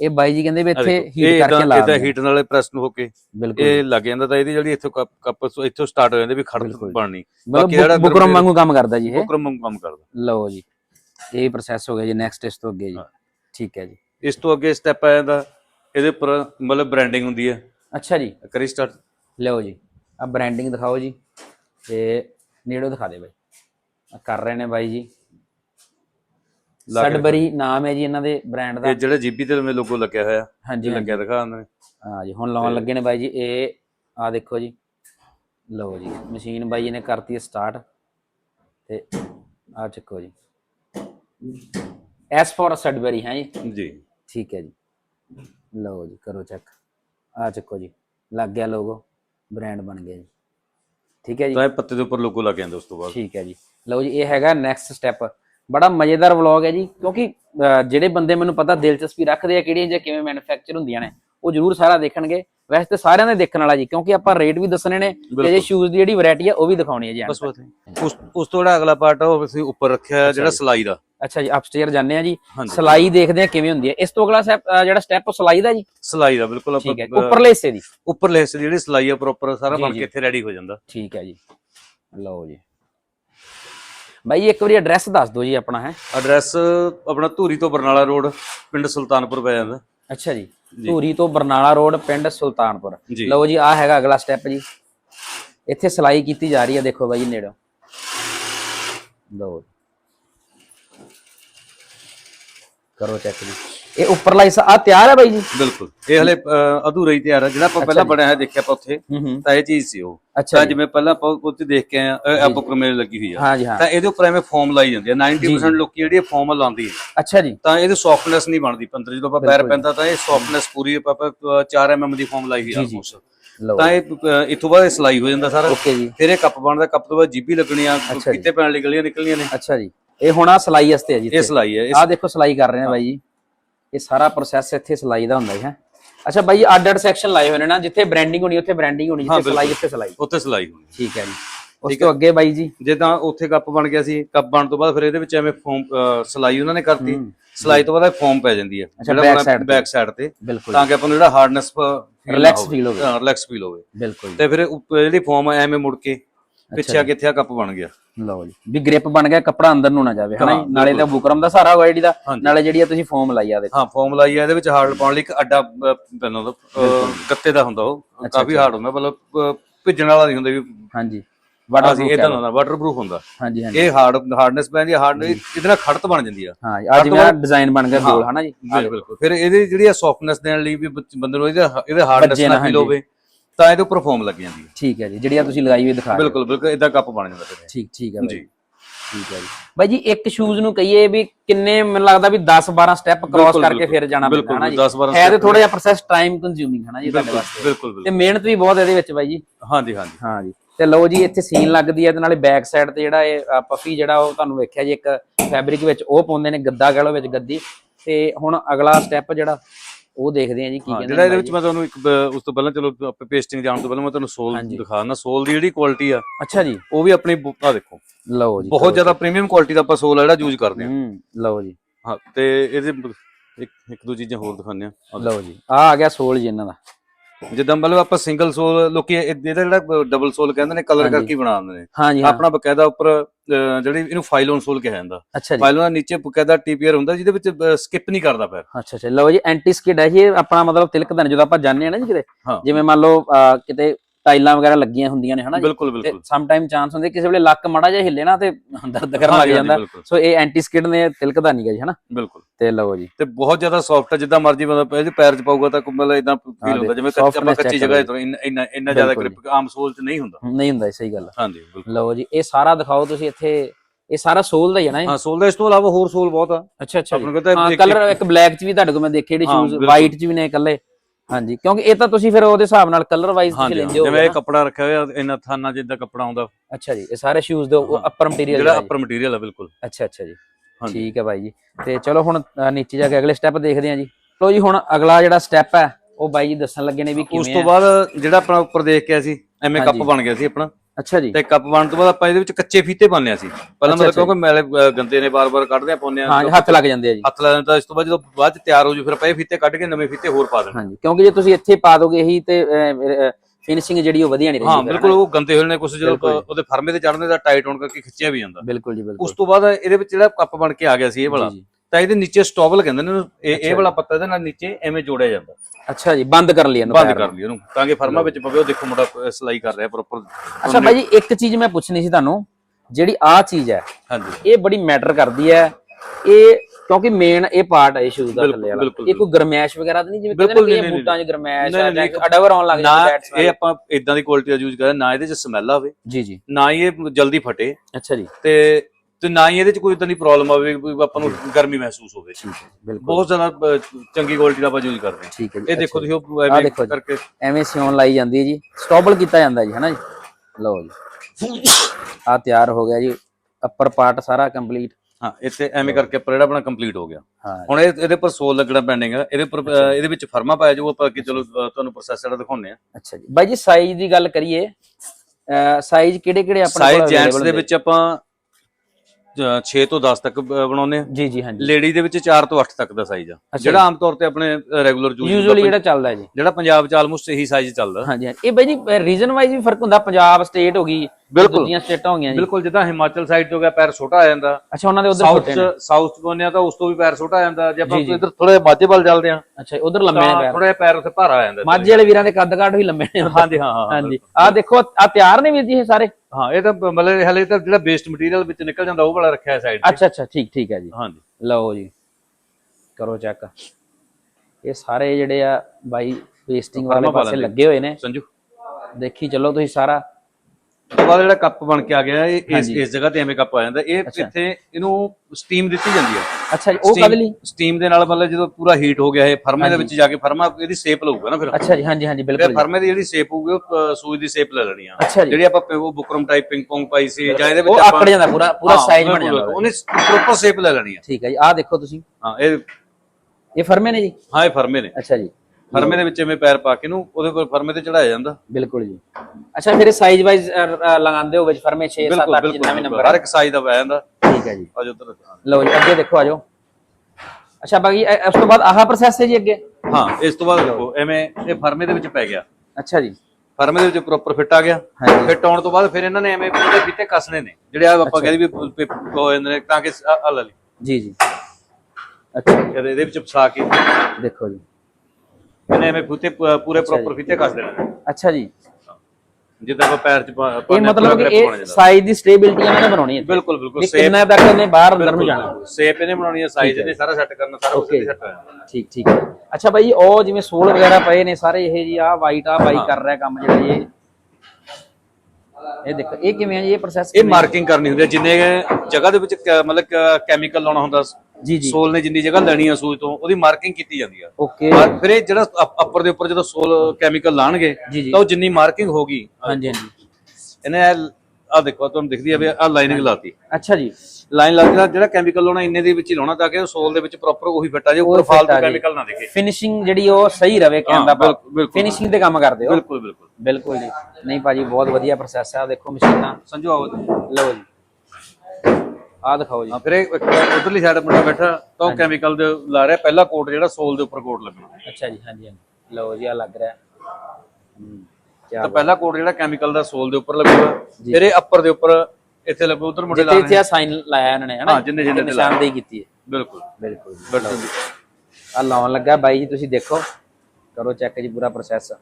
ਇਹ ਬਾਈ ਜੀ ਕਹਿੰਦੇ ਵੀ ਇੱਥੇ ਹੀਟ ਕਰਕੇ ਲਾ ਆ। ਹੀਟ ਨਾਲ ਪ੍ਰੈਸ ਨੂੰ ਹੋ ਕੇ ਇਹ ਲੱਗ ਜਾਂਦਾ ਤਾਂ ਇਹਦੀ ਜਿਹੜੀ ਇੱਥੋਂ ਕੱਪ ਇੱਥੋਂ ਸਟਾਰਟ ਹੋ ਜਾਂਦੇ ਵੀ ਖੜਤ। ਬਣਨੀ ਬਾਕੀ ਜਿਹੜਾ ਬੁਕਰਮ ਵਾਂਗੂ ਕੰਮ ਕਰਦਾ ਜੀ ਇਹ ਬੁਕਰਮ ਵਾਂਗੂ ਕੰਮ ਕਰਦਾ ਲਓ ਜੀ ਇਹ ਪ੍ਰੋਸੈਸ ਹੋ ਗਿਆ ਜੀ ਨੈਕਸਟ ਇਸ ਤੋਂ ਅੱਗੇ ਜੀ। ਠੀਕ ਹੈ ਜੀ ਇਸ ਤੋਂ ਅੱਗੇ ਸਟੈਪ ਆ ਜਾਂਦਾ ਇਹਦੇ ਉੱਪਰ ਮਤਲਬ ਬ੍ਰਾਂਡਿੰਗ ਹੁੰਦੀ ਹੈ। ਅੱਛਾ ਜੀ। ਕਰੀ ਸਟਾਰਟ ਲਓ ਜੀ ਆ ਬ੍ਰਾਂਡਿੰਗ ਦਿਖਾਓ ਜੀ। ਤੇ ਨੇੜੋਂ ਦਿਖਾ ਦੇ ਬਾਈ। ਆਹ ਕਰ ਰਹੇ ਨੇ ਬਾਈ ਜੀ। ਲਾ ਕੇ ਸਡਬਰੀ ਨਾਮ ਹੈ ਜੀ ਇਹਨਾਂ ਦੇ ਬ੍ਰਾਂਡ ਦਾ। ਇਹ ਜਿਹੜਾ ਜੀਬੀ ਤੇ ਮੇਰੇ ਲੋਗੋ ਲੱਗਿਆ ਹੋਇਆ। ਹਾਂਜੀ ਜੀ ਲੱਗਿਆ ਦਿਖਾ ਦਿੰਦੇ ਨੇ। ਹਾਂ ਜੀ ਹੁਣ ਲਾਉਣ ਲੱਗੇ ਨੇ ਬਾਈ ਜੀ। ਇਹ ਆ ਦੇਖੋ ਜੀ। ਲਓ ਜੀ ਮਸ਼ੀਨ ਬਾਈ ਜੀ ਨੇ ਕਰਤੀ ਸਟਾਰਟ ਤੇ ਆ ਚੱਕੋ ਜੀ। ਐਸ ਫॉर ਸਡਬਰੀ ਹੈ ਜੀ? ਜੀ। ਠੀਕ ਹੈ ਜੀ। ਲਓ ਜੀ ਕਰੋ ਚੈੱਕ ਆ ਚੱਕੋ ਜੀ ਲੱਗ ਗਿਆ ਲੋਗੋ ਬ੍ਰਾਂਡ ਬਣ ਗਿਆ ਜੀ। ਠੀਕ ਹੈ ਜੀ? ਤਾਂ ਇਹ ਪੱਤੇ ਦੇ ਉੱਪਰ ਲੋਗੋ ਲੱਗ ਜਾਂਦਾ ਉਸ ਤੋਂ ਬਾਅਦ। ਠੀਕ ਹੈ ਜੀ। ਲਓ ਜੀ ਇਹ ਹੈਗਾ ਨੈਕਸਟ ਸਟੈਪ ਬੜਾ ਮਜ਼ੇਦਾਰ ਵਲੌਗ ਹੈ ਜੀ ਕਿਉਂਕਿ ਜਿਹੜੇ ਬੰਦੇ ਮੈਨੂੰ ਪਤਾ ਦਿਲਚਸਪੀ ਰੱਖਦੇ ਆ ਕਿਹੜੀਆਂ ਜਾਂ ਕਿਵੇਂ ਮੈਨੂਫੈਕਚਰ ਹੁੰਦੀਆਂ ਨੇ ਉਹ ਜਰੂਰ ਸਾਰਾ ਦੇਖਣਗੇ। ਵੈਸੇ ਤੇ ਸਾਰਿਆਂ ਦੇ ਦੇਖਣ ਵਾਲਾ ਜੀ ਕਿਉਂਕਿ ਆਪਾਂ ਰੇਟ ਵੀ ਦੱਸਣੇ ਨੇ ਤੇ ਜੇ। ਸ਼ੂਜ਼ ਦੀ ਜਿਹੜੀ ਵੈਰਾਈਟੀ ਆ ਉਹ ਵੀ ਦਿਖਾਉਣੀ ਹੈ ਜੀ। ਉਸ ਉਸ ਤੋਂ ਜਿਹੜਾ ਅਗਲਾ ਪਾਰਟ ਆ ਉਹ ਅਸੀਂ ਉੱਪਰ ਰੱਖਿਆ ਜਿਹੜਾ। ਸਲਾਈ ਦਾ। ਅੱਛਾ ਜੀ ਅਪਸਟੇਅਰ ਜਾਂਦੇ ਆ ਜੀ। ਹਾਂਜੀ। ਸਲਾਈ ਦੇਖਦੇ ਆ ਕਿਵੇਂ ਹੁੰਦੀ ਹੈ। ਇਸ ਤੋਂ ਅਗਲਾ ਜਿਹੜਾ ਸਟੈਪ ਉਹ ਸਲਾਈ ਦਾ ਜੀ? ਸਲਾਈ ਦਾ ਬਿਲਕੁਲ ਠੀਕ ਹੈ ਆਪਾਂ ਉੱਪਰਲੇ ਹਿੱਸੇ ਦੀ। ਉੱਪਰਲੇ ਹਿੱਸੇ ਦੀ ਜਿਹੜੀ ਸਲਾਈ ਆ ਪ੍ਰੋਪਰ ਸਾਰਾ ਜੀ, ਬਣ ਜੀ। ਕੇ ਇੱਥੇ ਰੈਡੀ ਹੋ ਜਾਂਦਾ। ਠੀਕ ਹੈ ਜੀ। ਲਓ ਜੀ। ਬਾਈ ਇੱਕ ਵਾਰੀ ਐਡਰੈਸ ਦੱਸ ਦਿਓ ਜੀ ਆਪਣਾ ਹੈ। ਐਡਰੈਸ ਆਪਣਾ ਧੂਰੀ ਤੋਂ ਬਰਨਾਲਾ ਰੋਡ ਪਿੰਡ ਸੁਲਤਾਨਪੁਰ ਪੈ ਜਾਂਦਾ। ਅੱਛਾ ਜੀ। ਧੂਰੀ ਤੋਂ ਬਰਨਾਲਾ ਰੋਡ ਪਿੰਡ ਸੁਲਤਾਨਪੁਰ। ਜੀ। ਲਓ ਜੀ ਆ ਹੈਗਾ ਅਗਲਾ ਸਟੈਪ ਜੀ। ਇੱਥੇ ਸਲਾਈ ਕੀਤੀ ਜਾ ਰਹੀ ਹੈ ਦੇਖੋ ਬਾਈ ਨੇੜੋਂ ਲਓ ਕਰੋ ਚੈੱਕ ਜੀ। ਇਹ ਉੱਪਰਲਾ ਹਿੱਸਾ ਆ ਤਿਆਰ ਹੈ ਬਾਈ ਜੀ? ਬਿਲਕੁਲ। ਇਹ ਹਲੇ ਅ, ਅਧੂਰਾ ਹੀ ਤਿਆਰ ਹੈ ਜਿਹੜਾ ਆਪਾਂ ਪਹਿਲਾਂ ਬਣਿਆ ਹੈ ਦੇਖਿਆ ਆਪਾਂ ਉੱਥੇ ਹੂੰ ਹੂੰ। ਤਾਂ ਇਹ ਚੀਜ਼ ਸੀ ਉਹ। ਅੱਛਾ ਤਾਂ ਜਿਵੇਂ ਪਹਿਲਾਂ ਆਪਾਂ ਉੱਥੇ ਦੇਖ ਕੇ ਆਏ ਆ ਆਪਾਂ ਕਰਮੇਲ ਲੱਗੀ ਹੋਈ ਆ। ਹਾਂ ਜੀ ਹਾਂ। ਤਾਂ ਇਹਦੇ ਉੱਪਰ ਐਵੇਂ ਫੋਮ ਲਾਈ ਜਾਂਦੀ ਹੈ 90% ਲੋਕੀ ਜਿਹੜੀ ਫੋਮ ਲਾਉਂਦੀ ਹੈ ਅੱਛਾ ਜੀ। ਤਾਂ ਇਹਦੀ ਸੌਫਟਨੈਸ ਨਹੀਂ ਬਣਦੀ ਪੰਦਰ ਜਦੋਂ ਆਪਾਂ ਪੈਰ ਪੈਂਦਾ ਤਾਂ ਇਹ ਸੌਫਟਨੈਸ ਪੂਰੀ ਆਪਾਂ 4 mm ਦੀ ਫੋਮ ਲਾਈ ਹੋਈ ਆ। ਲਓ। ਤਾਂ ਇਹ ਅ, ਇੱਥੋਂ ਬਾਅਦ ਇਹ ਸਲਾਈ ਹੋ ਜਾਂਦਾ ਸਾਰਾ। ਓਕੇ ਜੀ। ਫਿਰ ਇਹ ਕੱਪ ਬਣਦਾ ਕੱਪ ਤੋਂ ਬਾਅਦ ਜੀਬੀ ਲੱਗਣੀ ਆ। ਕਿਤੇ ਪੈਣ ਲਈ ਗਲੀਆਂ ਨਿਕਲਣੀਆਂ ਨੇ। ਅੱਛਾ ਜੀ। ਇਹ ਹੁਣ ਆ ਸਲਾਈ ਵਾਸਤੇ ਹੈ ਜੀ ਇਹ ਸਲਾਈ ਹੈ ਆ ਦੇਖੋ ਸਲਾਈ ਕਰ ਰਹੇ ਨੇ ਬਾਈ ਜੀ। ਇਹ ਸਾਰਾ ਪ੍ਰੋਸੈਸ ਇੱਥੇ ਸਲਾਈ ਦਾ ਹੁੰਦਾ ਹੈ। ਅੱਛਾ ਬਾਈ ਅੱਡ ਅੱਡ ਸੈਕਸ਼ਨ ਲਾਏ ਹੋਏ ਨੇ ਨਾ ਜਿੱਥੇ ਬ੍ਰਾਂਡਿੰਗ ਹੋਣੀ ਉੱਥੇ ਬ੍ਰਾਂਡਿੰਗ ਹੋਣੀ ਜਿੱਥੇ ਸਲਾਈ ਉੱਥੇ ਸਲਾਈ। ਉੱਥੇ ਸਲਾਈ ਹੋਣੀ। ਠੀਕ ਹੈ ਜੀ। ਉਸ ਤੋਂ ਅੱਗੇ ਬਾਈ ਜੀ। ਜਿੱਦਾਂ ਉੱਥੇ ਕੱਪ ਬਣ ਗਿਆ ਸੀ ਕੱਪ ਬਣਨ ਤੋਂ ਬਾਅਦ ਫਿਰ ਇਹਦੇ ਵਿੱਚ ਐਵੇਂ ਫੋਮ ਸਲਾਈ ਉਹਨਾਂ ਨੇ ਕਰਤੀ। ਸਲਾਈ ਤੋਂ ਬਾਅਦ ਫੋਮ ਪੈ ਜਾਂਦੀ ਹੈ। ਤੇ। ਬੈਕ ਸਾਈਡ ਤੇ। ਤਾਂ ਕਿ ਆਪਾਂ ਨੂੰ ਜਿਹੜਾ ਹਾਰਡਨੈਸ Relax feel ਹੋਵੇ। ਰਿਲੈਕਸ ਫੀਲ ਹੋਵੇ। ਬਿਲਕੁਲ। ਤੇ ਫਿਰ ਜਿਹੜੀ ਫੋਮ ਐਵੇਂ ਮੁੜ ਕੇ ਪਿੱਛੇ ਆ ਕਿੱਥੇ ਆ ਕੱਪ ਬਣ ਗਿਆ। ਲਓ ਜੀ। ਵੀ ਗ੍ਰਿਪ ਬਣ ਗਿਆ ਕੱਪੜਾ ਅੰਦਰ ਨੂੰ ਨਾ ਜਾਵੇ ਹਨਾ ਜੀ? ਨਾਲੇ ਤਾਂ ਬੁਕਰਮ ਦਾ ਸਹਾਰਾ ਹੋਇਆ ਜਿਹੜੀ ਦਾ। ਨਾਲੇ ਜਿਹੜੀ ਆ ਤੁਸੀਂ ਫੋਮ ਲਾਈ ਆ ਦੇਖੋ ਹਾਂ ਫੋਮ ਲਾਈ ਆ ਇਹਦੇ ਵਿੱਚ ਹਾਰਡ ਪਾਉਣ ਲਈ ਇੱਕ ਅੱਡਾ ਪੈਨ ਹੁੰਦਾ ਅ, ਗੱਤੇ ਦਾ ਹੁੰਦਾ ਉਹ। ਕਾਫੀ ਹਾਰਡ ਹੁੰਦਾ ਮਤਲਬ ਭਿੱਜਣ ਵਾਲਾ ਨਹੀਂ ਹੁੰਦਾ ਵੀ ਹਾਂਜੀ। ਵਾਟਰ ਅਸੀਂ ਇਦਾਂ ਹੁੰਦਾ ਵਾਟਰਪ੍ਰੂਫ ਹੁੰਦਾ। ਹਾਂਜੀ ਹਾਂਜੀ। ਇਹ ਹਾਰਡ ਹਾਰਡਨੈਸ ਪੈਂਦੀ ਹੈ ਹਾਰਡ ਇਹਦੇ ਨਾਲ ਖੜਤ ਬਣ ਜਾਂਦੀ ਆ। ਹਾਂ ਆ ਜਿਵੇਂ ਡਿਜ਼ਾਈਨ ਬਣ ਗਿਆ ਗੋਲ ਹਨਾ ਜੀ? ਬਿਲਕੁਲ। ਫਿਰ ਇਹਦੀ ਜਿਹੜੀ ਆ ਸੌਫਟਨੈਸ ਦੇਣ ਲਈ ਵੀ ਬੱਚ- ਬੰਦੇ ਨੂੰ ਇਹਦੇ ਇਹਦੇ ਹਾਰਡਨੈਸ ਵੱਜੇ ਨਾ, ਨਾਲ ਫੀਲ ਹੋਵੇ ਤਾਂ ਇਹਦੇ ਉੱਪਰ ਫੋਮ ਲੱਗ ਜਾਂਦੀ ਹੈ। ਠੀਕ ਹੈ ਜੀ ਜਿਹੜੀ ਆ ਤੁਸੀਂ ਲਗਾਈ ਹੋਈ ਦਿਖਾ ਰਹੇ ਹੋ। ਬਿਲਕੁਲ ਬਿਲਕੁਲ ਇਦਾਂ ਕੱਪ ਬਣ ਜਾਂਦਾ ਫਿਰ ਠੀਕ ਠੀਕ ਹੈ ਬਾਈ। ਜੀ। ਠੀਕ ਹੈ ਜੀ। ਬਾਈ ਜੀ ਇੱਕ ਸ਼ੂਜ਼ ਨੂੰ ਕਹੀਏ ਵੀ ਕਿੰਨੇ ਮੈਨੂੰ ਲੱਗਦਾ ਵੀ 10 12 ਸਟੈਪ ਕ੍ਰਾਸ ਬਿਲਕੁਲ, ਕਰਕੇ ਬਿਲਕੁਲ। ਫਿਰ ਜਾਣਾ ਪੈਂਦਾ ਬਿਲਕੁਲ, ਹਨਾ ਜੀ? 10 12 ਹੈ ਤੇ ਥੋੜਾ ਜਿਹਾ ਪ੍ਰੋਸੈਸ ਟਾਈਮ ਕੰਜ਼ਿਊਮਿੰਗ ਹੈ ਨਾ ਜੀ ਤੁਹਾਡੇ ਵਾਸਤੇ ਬਿਲਕੁਲ ਤੇ ਬਿਲਕੁਲ। ਮਿਹਨਤ ਵੀ ਬਹੁਤ ਇਹਦੇ ਵਿੱਚ ਬਾਈ ਜੀ। ਹਾਂਜੀ ਹਾਂਜੀ। ਹਾਂ ਜੀ। ਤੇ ਲਓ ਜੀ ਇੱਥੇ ਸੀਨ ਲੱਗਦੀ ਹੈ ਤੇ ਨਾਲੇ ਬੈਕ ਸਾਈਡ ਤੇ ਜਿਹੜਾ ਇਹ ਪਫੀ ਜਿਹੜਾ ਉਹ ਤੁਹਾਨੂੰ ਵੇਖਿਆ ਜੀ ਇੱਕ ਫੈਬਰਿਕ ਵਿੱਚ ਉਹ ਪਾਉਂਦੇ ਨੇ ਗੱਦਾ ਕਹਿ ਲਓ ਵਿੱਚ ਗੱਦੀ। ਤੇ ਹੁਣ ਅਗਲਾ ਸਟੈਪ ਜਿਹੜਾ ਉਹ ਦੇਖਦੇ ਆ ਜੀ ਕੀ ਕਹਿੰਦੇ ਜਿਹੜਾ ਇਹਦੇ ਵਿੱਚ ਮੈਂ ਤੁਹਾਨੂੰ ਇੱਕ ਉਸ ਤੋਂ ਪਹਿਲਾਂ ਚਲੋ ਆਪਾਂ ਪੇਸਟਿੰਗ ਜਾਣ ਤੋਂ ਪਹਿਲਾਂ ਮੈਂ ਤੁਹਾਨੂੰ ਸੋਲ। ਦਿਖਾਣਾ ਸੋਲ ਦੀ ਜਿਹੜੀ ਕੁਆਲਿਟੀ ਆ ਅੱਛਾ ਜੀ। ਉਹ ਵੀ ਆਪਣੀ ਆ ਦੇਖੋ। ਲਓ ਜੀ ਬਹੁਤ ਜ਼ਿਆਦਾ ਪ੍ਰੀਮੀਅਮ ਕੁਆਲਿਟੀ ਦਾ ਆਪਾਂ ਸੋਲ ਆ ਜਿਹੜਾ ਯੂਜ਼ ਕਰਦੇ ਹੂੰ। ਲਓ ਜੀ। ਹਾਂ ਤੇ ਇਹਦੇ ਇੱਕ ਇੱਕ ਦੋ ਚੀਜ਼ਾਂ ਹੋਰ ਦਿਖਾਉਂਦੇ ਆ ਲਓ ਜੀ। ਆ ਆ ਗਿਆ ਸੋਲ ਜੀ ਇਹਨਾਂ ਦਾ। ਜਿੱਦਾਂ ਮਤਲਬ ਆਪਾਂ ਸਿੰਗਲ ਸੋਲ ਲੋਕੀ ਇਹ- ਇਹਦਾ ਜਿਹੜਾ ਡਬਲ ਸੋਲ ਕਹਿੰਦੇ ਨੇ ਕਲਰ ਕਰਕੇ ਬਣਾ ਦਿੰਦੇ ਨੇ। ਆਪਣਾ ਬਕਾਇਦਾ ਉੱਪਰ ਜਿਹੜੀ ਇਹਨੂੰ ਫਾਈਲੋਨ ਸੋਲ ਕਿਹਾ ਜਾਂਦਾ। ਫਾਈਲੋਨ ਦਾ ਨੀਚੇ ਬਕਾਇਦਾ ਟੀਪੀਆਰ ਹੁੰਦਾ ਜਿਹਦੇ ਵਿੱਚ ਸਕਿਪ ਨਹੀਂ ਕਰਦਾ ਪੈਰ ਅੱਛਾ ਅੱਛਾ। ਲਓ ਜੀ ਐਂਟੀ ਸਕਿਡ ਹੈ ਇਹ ਆਪਣਾ ਮਤਲਬ ਤਿਲਕਦਾ ਨਹੀਂ ਜਦੋਂ ਆਪਾਂ ਜਾਂਦੇ ਆ ਨਾ ਜੀ ਕਿਤੇ। ਜਿਵੇਂ ਮੰਨ ਲਓ ਕਿਤੇ ਟਾਈਲਾਂ ਵਗੈਰਾ ਲੱਗੀਆਂ ਹੁੰਦੀਆਂ ਨੇ ਹਨਾ ਜੀ? ਬਿਲਕੁਲ ਬਿਲਕੁਲ। ਸਮ ਟਾਈਮ ਚਾਂਸ ਹੁੰਦੇ ਕਿਸੇ ਵੇਲੇ ਲੱਕ ਮੜਾ ਜਿਹਾ ਹਿੱਲੇ ਨਾ ਤੇ ਦਰਦ ਕਰਨ ਲੱਗ ਜਾਂਦਾ। ਸੋ ਇਹ ਐਂਟੀ ਸਕਿਡ ਨੇ ਤਿਲਕਦਾ ਨਹੀਂਗਾ ਜੀ ਹਨਾ? ਬਿਲਕੁਲ। ਤੇ ਲਓ ਜੀ। ਤੇ ਬਹੁਤ ਜ਼ਿਆਦਾ ਸੌਫਟ ਹੈ ਜਿੱਦਾਂ ਮਰਜ਼ੀ ਬੰਦਾ ਇਹਦੇ ਪੈਰ 'ਚ ਪਾਊਗਾ ਤਾਂ ਮਤਲਬ ਇਦਾਂ ਫੀਲ ਹੁੰਦਾ ਜਿਵੇਂ ਆਪਾਂ ਕੱਚੀ ਜਗ੍ਹਾ। ਤੋਂ ਇੰਨਾ ਇੰਨਾ ਜ਼ਿਆਦਾ ਗ੍ਰਿਪ ਆਮ ਸੋਲ 'ਚ ਨਹੀਂ ਹੁੰਦਾ। ਨਹੀਂ ਹੁੰਦਾ ਸਹੀ ਗੱਲ। ਹਾਂਜੀ ਬਿਲਕੁਲ। ਲਓ ਜੀ ਇਹ ਸਾਰਾ ਦਿਖਾਓ ਤੁਸੀਂ ਇੱਥੇ। ਇਹ ਸਾਰਾ ਸੋਲ ਦਾ ਹੀ ਹੈ ਨਾ? ਹਾਂ ਸੋਲ ਦਾ ਇਸ ਤੋਂ ਇਲਾਵਾ ਹੋਰ ਸੋਲ ਬਹੁਤ ਆ। ਅੱਛਾ ਅੱਛਾ ਆਪਾਂ ਨੂੰ। ਕਹਿੰਦਾ ਕਲਰ ਇੱਕ ਬਲੈਕ ਚ ਵੀ ਤੁਹਾਡੇ ਕੋਲ ਮੈਂ ਦੇਖੇ ਜਿਹੜੇ ਸ਼ੂਜ਼। ਵਾਈਟ ਚ ਵੀ ਨੇ ਇਕੱਲੇ। ਹਾਂਜੀ ਕਿਉਂਕਿ ਇਹ ਤਾਂ ਤੁਸੀਂ ਫਿਰ ਉਹਦੇ ਹਿਸਾਬ ਨਾਲ ਕਲਰ ਵਾਈਜ਼ ਤੁਸੀਂ ਲੈਂਦੇ ਹੋ ਜਿਵੇਂ ਇਹ ਕੱਪੜਾ ਰੱਖਿਆ ਹੋਇਆ ਇਹਨਾਂ ਥਾਨਾਂ ਜਿੱਦਾਂ ਕੱਪੜਾ ਆਉਂਦਾ। ਅੱਛਾ ਜੀ ਇਹ ਸਾਰੇ ਸ਼ੂਜ਼ ਦੇ ਹਾਂ। ਅੱਪਰ ਮਟੀਰੀਅਲ ਜਿਹੜਾ ਅਪਰ ਮਟੀਰੀਅਲ ਆ ਬਿਲਕੁਲ। ਅੱਛਾ ਅੱਛਾ ਜੀ। ਠੀਕ ਹੈ ਬਾਈ ਜੀ। ਤੇ ਚਲੋ ਹੁਣ ਨੀਚੇ ਜਾ ਕੇ ਅਗਲੇ ਸਟੈਪ ਦੇਖਦੇ ਹਾਂ ਜੀ। ਲੋ ਜੀ ਹੁਣ ਅਗਲਾ ਜਿਹੜਾ ਸਟੈਪ ਹੈ ਉਹ ਬਾਈ ਜੀ ਦੱਸਣ ਲੱਗੇ ਨੇ ਵੀ ਉਸ ਕਿਵੇਂ ਤੋਂ ਹੈ। ਬਾਅਦ ਜਿਹੜਾ ਆਪਣਾ ਉੱਪਰ ਦੇਖ ਕੇ ਸੀ ਐਵੇਂ ਕੱਪ। ਬਣ ਗਿਆ ਸੀ ਆਪਣਾ। ਅੱਛਾ ਜੀ। ਤੇ ਕੱਪ ਬਣਨ ਤੋਂ ਬਾਅਦ ਆਪਾਂ ਇਹਦੇ ਵਿੱਚ ਕੱਚੇ ਫੀਤੇ ਪਾਉਂਦੇ ਸੀ ਪਹਿਲਾਂ ਮਤਲਬ ਕਿਉਂਕਿ ਮੈਲੇ ਗੰਦੇ ਨੇ ਬਾਰ-ਬਾਰ ਕੱਢਦੇ ਆ ਪਾਉਂਦੇ ਹਾਂ ਆ ਹੱਥ ਲੱਗ ਜਾਂਦੇ ਆ ਜੀ। ਹੱਥ ਲਾ ਦਿੰਦਾ ਇਸ ਤੋਂ ਬਾਅਦ ਜਦੋਂ ਬਾਅਦ ਤਿਆਰ ਹੋ ਜੂ ਫਿਰ ਆਪਾਂ ਇਹ ਫੀਤੇ ਕੱਢ ਕੇ ਨਵੇਂ ਫੀਤੇ ਹੋਰ ਪਾ ਦੇਣੇ। ਹਾਂਜੀ ਕਿਉਂਕਿ ਜੇ ਤੁਸੀਂ ਇੱਥੇ ਪਾ ਦੋਗੇ ਇਹੀ ਤੇ ਫਿਨਿਸ਼ਿੰਗ ਜਿਹੜੀ ਉਹ ਵਧੀਆ ਨਹੀਂ ਹਾਂ ਰਹਿੰਦੀ। ਫਿਰ, ਬਿਲਕੁਲ ਉਹ ਗੰਦੇ ਹੋਏ ਨੇ ਕੁਝ ਜਦੋਂ ਉਹਦੇ ਫਰਮੇ ਤੇ ਚੜਨੇ ਦਾ ਟਾਈਟ ਹੋਣ ਕਰਕੇ ਖਿੱਚਿਆ ਵੀ ਜਾਂਦਾ। ਬਿਲਕੁਲ ਜੀ ਬਿਲਕੁਲ। ਉਸ ਤੋਂ ਬਾਅਦ ਇਹਦੇ ਵਿੱਚ ਜਿਹੜਾ ਕੱਪ ਬਣ ਕੇ ਆ ਗਿਆ ਸੀ ਇਹ ਵਾਲਾ। ਤਾਂ ਇਹਦੇ ਨੀਚੇ ਸਟੋਬਲ ਕਹਿੰਦੇ ਨੇ। ਇਹ ਇਹ ਵਾਲਾ ਪੱਤਾ ਇਹਦੇ ਨਾਲ ਨੀਚੇ ਐਵੇਂ ਜੋੜਿਆ ਜਾਂਦਾ। ਅੱਛਾ ਜੀ ਬੰਦ ਕਰ ਲਿਆ ਇਹਨੂੰ ਬੰਦ ਕਰ। ਲਈ ਉਹਨੂੰ ਤਾਂ ਕਿ ਫਰਮਾ ਵਿੱਚ ਪਵੇ ਉਹ ਦੇਖੋ ਮੁੰਡਾ ਸਿਲਾਈ ਕਰ ਰਿਹਾ ਪ੍ਰੋਪਰ ਅੱਛਾ ਬਾਈ ਜੀ ਇੱਕ ਚੀਜ਼ ਮੈਂ ਪੁੱਛਣੀ ਸੀ ਤੁਹਾਨੂੰ ਜਿਹੜੀ ਆ ਚੀਜ਼ ਹੈ ਹਾਂਜੀ। ਇਹ ਬੜੀ ਮੈਟਰ ਕਰਦੀ ਹੈ। ਇਹ ਕਿਉਂਕਿ ਮੇਨ ਇਹ ਪਾਰਟ ਹੈ ਸ਼ੂਜ਼ ਦਾ ਥੱਲੇ ਵਾਲਾ। ਇਹ ਕੋਈ ਗਰਮੈਸ਼ ਵਗੈਰਾ ਤਾਂ ਨਹੀਂ ਜਿਵੇਂ ਕਹਿੰਦੇ ਨੇ ਬੂਟਾਂ 'ਚ ਗਰਮੈਸ਼ ਨਹੀਂ, ਜਾਂ ਅਡਾਵਰ ਆਉਣ ਲੱਗ ਜਾਂਦਾ। ਇਹ ਆਪਾਂ ਇਦਾਂ ਦੀ ਕੁਆਲਿਟੀ ਦਾ ਯੂਜ਼ ਕਰਦੇ ਨਾ ਇਹਦੇ ਚ ਸਮੈਲ ਆਵੇ ਜੀ ਜੀ। ਨਾ ਇਹ ਜਲਦੀ ਫਟੇ। ਅੱਛਾ ਜੀ। ਤੇ ਤੇ ਨਾ ਹੀ ਇਹਦੇ ਚ ਕੋਈ ਇਦਾਂ ਦੀ ਪ੍ਰੋਬਲਮ ਆਵੇ ਵੀ ਆਪਾਂ ਨੂੰ ਗਰਮੀ ਮਹਿਸੂਸ ਹੋਵੇ। ਠੀਕ ਹੈ ਬਿਲਕੁਲ। ਬਹੁਤ ਜ਼ਿਆਦਾ ਚੰਗੀ ਕੁਆਲਿਟੀ ਦਾ ਆਪਾਂ ਯੂਜ਼ ਕਰਦੇ ਹਾਂ। ਠੀਕ ਹੈ ਜੀ ਇਹ ਦੇਖੋ ਤੁਸੀਂ ਉਹ ਐਵੇਂ ਦੇਖੋ ਜੀ। ਕਰਕੇ ਐਵੇਂ ਸਿਉਣ ਲਾਈ ਜਾਂਦੀ ਹੈ ਜੀ। ਸਟੋਬਲ ਕੀਤਾ ਜਾਂਦਾ ਜੀ ਹਨਾ ਜੀ? ਲਓ ਜੀ। ਆ ਤਿਆਰ ਹੋ ਗਿਆ ਜੀ। ਅੱਪਰ ਪਾਰਟ ਸਾਰਾ ਕੰਪਲੀਟ ਹਾਂ ਇੱਥੇ ਐਵੇਂ ਕਰਕੇ ਉੱਪਰ ਜਿਹੜਾ ਆਪਣਾ ਕੰਪਲੀਟ ਹੋ ਗਿਆ। ਹਾਂ ਹੁਣ ਇਹ ਇਹਦੇ ਪਰ ਸੋਲ ਲੱਗਣਾ ਪੈਂਡਿੰਗ ਹੈ। ਇਹਦੇ ਉੱਪਰ ਅਹ, ਇਹਦੇ ਵਿੱਚ ਫਰਮਾ ਪਾਇਆ ਜਾਊ ਆਪਾਂ ਕਿ ਚਲੋ ਤੁਹਾਨੂੰ ਪ੍ਰੋਸੈਸ ਜਿਹੜਾ ਦਿਖਾਉਂਦੇ ਆ ਅੱਛਾ ਜੀ। ਬਾਈ ਜੀ ਸਾਈਜ਼ ਦੀ ਗੱਲ ਕਰੀਏ ਸਾਈਜ਼ ਕਿਹੜੇ ਕਿਹੜੇ ਆਪਣੇ ਸਾਈਜ਼ ਜੈਂਟਸ ਦੇ ਹੁੰਦੇ? ਵਿੱਚ ਆਪਾਂ 6 ਤੋਂ 10 ਤੱਕ ਬ- ਬਣਾਉਂਦੇ ਆ? ਜੀ ਜੀ ਹਾਂਜੀ। ਲੇਡੀ ਦੇ ਵਿੱਚ 4 ਤੋਂ 8 ਤੱਕ ਦਾ ਸਾਈਜ਼ ਆ। ਜਿਹੜਾ ਆਮ ਤੌਰ ਤੇ ਆਪਣੇ ਰੈਗੂਲਰ ਯੂਜ਼ ਯੂਜੂਅਲੀ ਜਿਹੜਾ ਚੱਲਦਾ ਜੀ। ਜਿਹੜਾ ਪੰਜਾਬ ਚ ਆਲਮੋਸਟ ਇਹੀ ਸਾਈਜ਼ ਚੱਲਦਾ। ਹਾਂਜੀ। ਇਹ ਬਾਈ ਜੀ ਰੀਜਨ ਵਾਈਜ਼ ਵੀ ਫ਼ਰਕ ਹੁੰਦਾ। ਪੰਜਾਬ ਸਟੇਟ ਹੋ ਗਈ। ਬਿਲਕੁਲ। ਦੂਜੀਆਂ ਸਟੇਟਾਂ ਹੋ ਗਈਆਂ ਜੀ। ਬਿਲਕੁਲ ਜਿੱਦਾਂ ਹਿਮਾਚਲ ਸਾਈਡ ਤੋਂ ਗਿਆ ਪੈਰ ਛੋਟਾ ਆ ਜਾਂਦਾ। ਅੱਛਾ ਉਹਨਾਂ ਦੇ ਉਧਰ ਛੋਟੇ ਨੇ? ਸਾਊਥ ਤੋਂ ਬੰਨਿਆ ਤਾਂ ਉਸ ਤੋਂ ਵੀ ਪੈਰ ਛੋਟਾ ਆ ਜਾਂਦਾ। ਜੇ ਆਪਾਂ। ਇਧਰ ਥੋੜੇ ਮਾਝੇ ਵੱਲ ਚੱਲਦੇ ਆ ਅੱਛਾ ਉਧਰ ਲੰਮੇ ਨੇ ਪੈਰ। ਥੋੜਾ ਪੈਰ ਉੱਥੇ ਭਾਰਾ ਆ ਜਾਂਦਾ ਮਾਝੇ ਵਾਲੇ ਵੀਰਾਂ ਦੇ ਕੱਦ ਕਾਠ ਵੀ ਲੰਮੇ ਨੇ ਹਾਂਜੀ ਹਾਂ ਹਾਂਜੀ। ਆਹ ਦੇਖੋ ਆ ਤਿਆਰ ਨੇ ਵੀਰ ਜੀ ਇਹ ਸਾਰੇ? ਹਾਂ ਇਹ ਤਾਂ ਮਤਲਬ ਹਲੇ ਤਾਂ ਜਿਹੜਾ ਵੇਸਟ ਮਟੀਰੀਅਲ ਵਿੱਚ ਨਿਕਲ ਜਾਂਦਾ ਉਹ ਵਾਲਾ ਰੱਖਿਆ ਸਾਈਡ ਤੇ। ਅੱਛਾ ਅੱਛਾ ਠੀਕ ਠੀਕ ਹੈ ਜੀ। ਹਾਂਜੀ। ਲਓ ਜੀ ਕਰੋ ਚੈੱਕ ਇਹ ਸਾਰੇ ਜਿਹੜੇ ਆ ਬਾਈ ਵੇਸਟਿੰਗ ਵਾਲੇ ਪਾਸੇ। ਲੱਗੇ ਹੋਏ ਨੇ। ਸੰਜੂ। ਦੇਖੀ ਚੱਲੋ ਤੁਸੀਂ ਸਾਰਾ। ਤੋਂ ਬਾਅਦ ਜਿਹੜਾ ਕੱਪ ਬਣ ਕੇ ਆ ਗਿਆ ਇਹ ਇਸ। ਇਸ ਜਗ੍ਹਾ ਤੇ ਐਵੇਂ ਕੱਪ ਆ ਜਾਂਦਾ। ਇਹ ਇੱਥੇ ਇਹਨੂੰ ਸਟੀਮ ਦਿੱਤੀ ਜਾਂਦੀ ਹੈ ਅੱਛਾ ਜੀ ਉਹ ਕਦ ਲਈ? ਸਟੀਮ ਦੇ ਨਾਲ ਮਤਲਬ ਜਦੋਂ ਪੂਰਾ ਹੀਟ ਹੋ ਗਿਆ ਇਹ ਫਰਮੇ ਦੇ ਵਿੱਚ ਜਾ ਕੇ ਫਰਮਾ ਇਹਦੀ ਸ਼ੇਪ ਲਊਗਾ ਨਾ ਫਿਰ। ਅੱਛਾ ਜੀ ਹਾਂਜੀ ਹਾਂਜੀ ਬਿਲਕੁਲ। ਫਰਮੇ ਦੀ ਜਿਹੜੀ ਸ਼ੇਪ ਹੋਊਗੀ ਉਹ ਸੂਈ ਦੀ ਸ਼ੇਪ ਲੈ ਲੈਣੀ ਆ। ਜਿਹੜੀ ਆਪਾਂ ਉਹ ਬੁਕਰਮ ਟਾਈਪ ਪਿੰਗ ਪੋਂਗ ਪਾਈ ਸੀ ਜਾਂ ਇਹਦੇ ਵਿੱਚ ਉਹ ਆਕੜ ਜਾਂਦਾ ਪੂਰਾ ਪੂਰਾ ਸਾਈਜ਼ ਬਣ ਜਾਂਦਾ। ਉਹਨੇ ਪ੍ਰੋਪਰ ਸ਼ੇਪ ਲੈ ਲੈਣੀ ਆ। ਠੀਕ ਹੈ ਜੀ ਆਹ ਦੇਖੋ ਤੁਸੀਂ। ਹਾਂ ਇਹ ਇਹ ਫਰਮੇ ਨੇ ਜੀ? ਹਾਂ ਇਹ ਫਰਮੇ ਨੇ। ਅੱਛਾ ਜੀ। ਫਰਮੇ ਦੇ ਵਿੱਚ ਐਵੇਂ ਪੈਰ ਪਾ ਕੇ ਨੂੰ ਉਹਦੇ ਕੋਲ ਫਰਮੇ ਤੇ ਚੜਾਇਆ ਜਾਂਦਾ। ਬਿਲਕੁਲ ਜੀ। ਅੱਛਾ ਫਿਰ ਸਾਈਜ਼ ਵਾਈਜ਼ ਲਗਾਉਂਦੇ ਹੋ ਵਿੱਚ ਫਰਮੇ 6 7 ਬਿਲਕੁਲ 8 ਜਿੰਨਾ ਵੀ ਨੰਬਰ ਹਰ ਇੱਕ ਸਾਈਜ਼ ਦਾ ਪੈ ਜਾਂਦਾ। ਠੀਕ ਹੈ ਜੀ। ਆਜੋ ਉਧਰ ਲਓ ਜੀ ਅੱਗੇ ਦੇਖੋ ਆਜੋ ਅੱਛਾ ਬਾਕੀ ਉਸ ਤੋਂ ਬਾਅਦ ਆਹ ਪ੍ਰੋਸੈਸ ਹੈ ਜੀ ਅੱਗੇ? ਹਾਂ ਇਸ ਤੋਂ ਬਾਅਦ ਦੇਖੋ ਐਵੇਂ ਇਹ ਫਰਮੇ ਦੇ ਵਿੱਚ ਪੈ ਗਿਆ। ਅੱਛਾ ਜੀ। ਫਰਮੇ ਦੇ ਵਿੱਚ ਪ੍ਰੋਪਰ ਫਿੱਟ ਆ ਗਿਆ। ਫਿੱਟ ਆਉਣ ਤੋਂ ਬਾਅਦ ਫਿਰ ਇਹਨਾਂ ਨੇ ਐਵੇਂ ਉਹਦੇ ਫਿੱਟੇ ਕੱਸਣੇ ਨੇ। ਜਿਹੜੇ ਆ ਆਪਾਂ ਕਹਿੰਦੇ ਵੀ ਹੋ ਜਾਂਦੇ ਨੇ ਤਾਂ ਕਿ ਆ ਲੈ ਜੀ ਜੀ। ਅੱਛਾ। ਇਹਦੇ ਵਿੱਚ ਫਸਾ ਕੇ। ਦੇਖੋ ਜੀ। ਇਹਨੇ ਐਵੇਂ ਫੁੱਤੇ ਪੂਰੇ ਪ੍ਰੋਪਰ ਫਿੱਟੇ ਕੱਸ ਦੇਣੇ। ਅੱਛਾ ਜੀ। ਜਿੱਦਾਂ ਆਪਾਂ ਪੈਰ ਚ ਇਹ ਪਾਉਂਦੇ ਹਾਂ, ਮਤਲਬ ਕਿ ਇਹ। ਸਾਈਜ਼ ਦੀ ਸਟੇਬਿਲਿਟੀ ਇਹਨਾਂ ਨੇ ਬਣਾਉਣੀ ਹੈ। ਬਿਲਕੁਲ ਬਿਲਕੁਲ। ਸੇਫ ਕਿੰਨਾ ਤੱਕ ਇਹਨੇ ਬਾਹਰ ਅੰਦਰ ਨੂੰ ਜਾਣਾ। ਸੇਫ ਇਹਨੇ ਬਣਾਉਣੀ ਹੈ ਸਾਈਜ਼ ਇਹਨੇ ਸਾਰਾ ਸੈੱਟ ਕਰਨਾ ਸਾਰਾ ਕੁਝ Okay. ਸੈੱਟ ਹੋਇਆ ਠੀਕ ਠੀਕ ਅੱਛਾ ਬਾਈ ਉਹ ਜਿਵੇਂ ਸੋਲ ਵਗੈਰਾ ਪਏ ਨੇ ਸਾਰੇ ਇਹ ਜੀ ਆ ਵਾਈਟ ਆ ਬਾਈ ਕਰ ਰਿਹਾ ਕੰਮ ਜਿਹੜਾ ਇਹ। ਇਹ ਦੇਖੋ ਇਹ ਕਿਵੇਂ ਹੈ ਇਹ ਪ੍ਰੋਸੈਸ ਇਹ ਮਾਰਕਿੰਗ ਕਰਨੀ ਹੁੰਦੀ ਹੈ। ਜਿੰਨੇ ਜਗ੍ਹਾ ਦੇ ਵਿੱਚ ਮਤਲਬ ਕੈਮੀਕਲ ਲਾਉਣਾ ਹੁੰਦਾ ਜੀ ਜੀ। ਸੋਲ ਨੇ ਜਿੰਨੀ ਜਗ੍ਹਾ ਲੈਣੀ ਆ ਸੂਈ ਤੋਂ ਉਹਦੀ ਮਾਰਕਿੰਗ ਕੀਤੀ ਜਾਂਦੀ ਆ। ਓਕੇ। ਪਰ ਫਿਰ ਇਹ ਜਿਹੜਾ ਅੱਪਰ ਦੇ ਉੱਪਰ ਜਦੋਂ ਸੋਲ ਕੈਮੀਕਲ ਲਾਣਗੇ। ਤਾਂ ਉਹ ਜਿੰਨੀ ਮਾਰਕਿੰਗ ਹੋਗੀ ਹਾਂਜੀ ਹਾਂਜੀ। ਇਹਨੇ ਆ ਦੇਖੋ ਤੁਹਾਨੂੰ ਦਿਖਦੀ ਆ ਵੀ ਆ ਲਾਈਨਿੰਗ ਲਾਤੀ। ਅੱਛਾ ਜੀ। ਲਾਈਨ ਲਾ ਕੇ ਜਿਹੜਾ ਕੈਮੀਕਲ ਲਾਉਣਾ ਇੰਨੇ ਦੇ ਵਿੱਚ ਹੀ ਲਾਉਣਾ ਤਾਂ ਕਿ ਉਹ ਸੋਲ ਦੇ ਵਿੱਚ ਪ੍ਰੋਪਰ ਉਹੀ ਫਿੱਟ ਆ ਜੇ ਉੱਪਰ ਆ ਫਾਲਤੂ। ਕੈਮੀਕਲ ਨਾ ਦਿਖੇ। ਫਿਨਿਸ਼ਿੰਗ ਜਿਹੜੀ ਉਹ ਸਹੀ ਰਵੇ ਕਹਿੰਦਾ ਬਿਲਕੁਲ। ਫਿਨਿਸ਼ਿੰਗ ਤੇ ਕੰਮ ਕਰਦੇ ਹੋ। ਬਿਲਕੁਲ ਬਿਲਕੁਲ। ਬਿਲਕੁਲ ਜੀ। ਨਹੀਂ ਭਾਜੀ ਬਹੁਤ ਵਧੀਆ ਪ੍ਰੋਸੈਸ ਆਹ ਦੇਖੋ ਮਸ਼ੀਨਾਂ ਸੰਜੋ ਆਓ। ਲਓ ਜੀ। ਆਹ ਦਿਖਾਓ ਜੀ। ਫਿਰ ਇਹ ਉਧਰਲੀ ਸਾਈਡ ਮੁੰਡਾ ਬੈਠਾ ਤਾਂ ਉਹ ਕੈਮੀਕਲ ਦੇ ਲਾ ਰਿਹਾ ਪਹਿਲਾ ਕੋਟ ਜਿਹੜਾ ਸੋਲ ਦੇ ਉੱਪਰ ਕੋਟ ਲੱਗਣਾ। ਅੱਛਾ ਜੀ ਹਾਂਜੀ ਹਾਂਜੀ। ਲਓ ਜੀ ਆ ਲੱਗ ਰਿਹਾ। ਤਾਂ ਪਹਿਲਾ ਕੋਟ ਜਿਹੜਾ ਕੈਮੀਕਲ ਦਾ ਸੋਲ ਦੇ ਉੱਪਰ ਲੱਗੂਗਾ ਫਿਰ ਇਹ ਅੱਪਰ ਦੇ ਉੱਪਰ ਇੱਥੇ ਲੱਗੂ ਉਧਰ ਮੁੰਡੇ ਲਾ ਰਹੇ ਇੱਥੇ ਆ ਸਾਈਨ ਲਾਇਆ ਇਹਨਾਂ ਨੇ ਹਨਾ ਹਾਂ, ਜਿੰਨੇ- ਜਿੰਨੇ ਨਿਸ਼ਾਨਦੇਹੀ ਕੀਤੀ ਹੈ। ਬਿਲਕੁਲ। ਬਿਲਕੁਲ ਬਿਲਕੁਲ ਆ ਲਾਉਣ ਲੱਗਾ ਬਾਈ ਜੀ ਤੁਸੀਂ ਦੇਖੋ। ਕਰੋ ਚੈੱਕ ਜੀ ਪੂਰਾ ਪ੍ਰੋਸੈਸ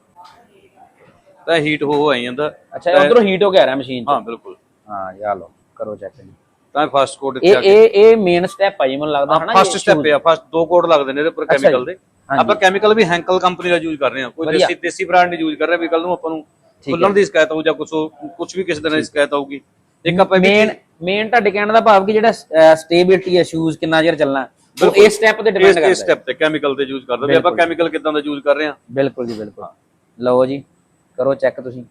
ਤਾਂ ਹੀਟ ਹੋ ਹੋ ਆਈ ਜਾਂਦਾ। ਅੱਛਾ ਉਧਰੋਂ ਹੀਟ ਹੋ ਕੇ ਆ ਰਿਹਾ ਮਸ਼ੀਨ ਚ? ਹਾਂ ਬਿਲਕੁਲ। ਹਾਂ ਯਾ ਲਓ। ਕਰੋ ਚੈੱਕ ਜੀ। ਤਾਂ ਫਸਟ ਕੋਟ ਇੱਥੇ ਇਹ ਆ ਗਿਆ ਇਹ ਇਹ ਮੇਨ ਸਟੈਪ ਆ ਜੀ ਮੈਨੂੰ ਲੱਗਦਾ ਹਨਾ ਫਸਟ ਸਟੈਪ ਹੈ ਫਸਟ ਦੋ। ਕੋਟ ਲੱਗਦੇ ਨੇ ਇਹਦੇ ਉੱਪਰ ਕੈਮੀਕਲ ਦੇ। ਹਾਂਜੀ। ਆਪਾਂ ਕੈਮੀਕਲ ਵੀ ਹੈਂਕਲ ਕੰਪਨੀ ਦਾ ਯੂਜ਼ ਕਰ ਰਹੇ ਹਾਂ। ਕੋਈ ਵਧੀਆ। ਦੇਸੀ ਦੇਸੀ ਬ੍ਰਾਂਡ ਨਹੀਂ ਯੂਜ਼ ਕਰ ਰਿਹਾ ਵੀ ਕੱਲ ਨੂੰ ਆਪਾਂ ਨੂੰ ਖੁੱਲਣ ਦੀ ਸ਼ਿਕਾਇਤ ਹੋਊ ਜਾਂ ਕੁਝ ਕੁਝ ਵੀ ਕਿਸੇ ਤਰ੍ਹਾਂ ਦੀ ਸ਼ਿਕਾਇਤ ਆਊਗੀ ਇੱਕ ਆਪਾਂ ਵੀ ਮੇਨ ਮੇਨ ਤੁਹਾਡੇ ਕਹਿਣ ਦਾ ਭਾਵ ਕਿ ਜਿਹੜਾ ਸਟੇਬਿਲਿਟੀ ਹੈ ਸ਼ੂਜ਼ ਕਿੰਨਾ ਚਿਰ ਚੱਲਣਾ। ਉਹ ਇਸ ਸਟੈਪ ਤੇ ਡਿਪੈਂਡ ਇਸ ਕਰਦਾ ਹੈ। ਸਟੈਪ ਤੇ ਕੈਮੀਕਲ ਤੇ ਯੂਜ਼ ਕਰਦਾ ਵੀ ਆਪਾਂ ਕੈਮੀਕਲ ਕਿਦਾਂ ਦਾ ਯੂਜ਼ ਕਰ ਰਹੇ ਹਾਂ? ਬਿਲਕੁਲ ਜੀ ਬਿਲਕੁਲ। ਲਓ ਜੀ ਕਰੋ ਚੈੱਕ ਤੁਸੀਂ।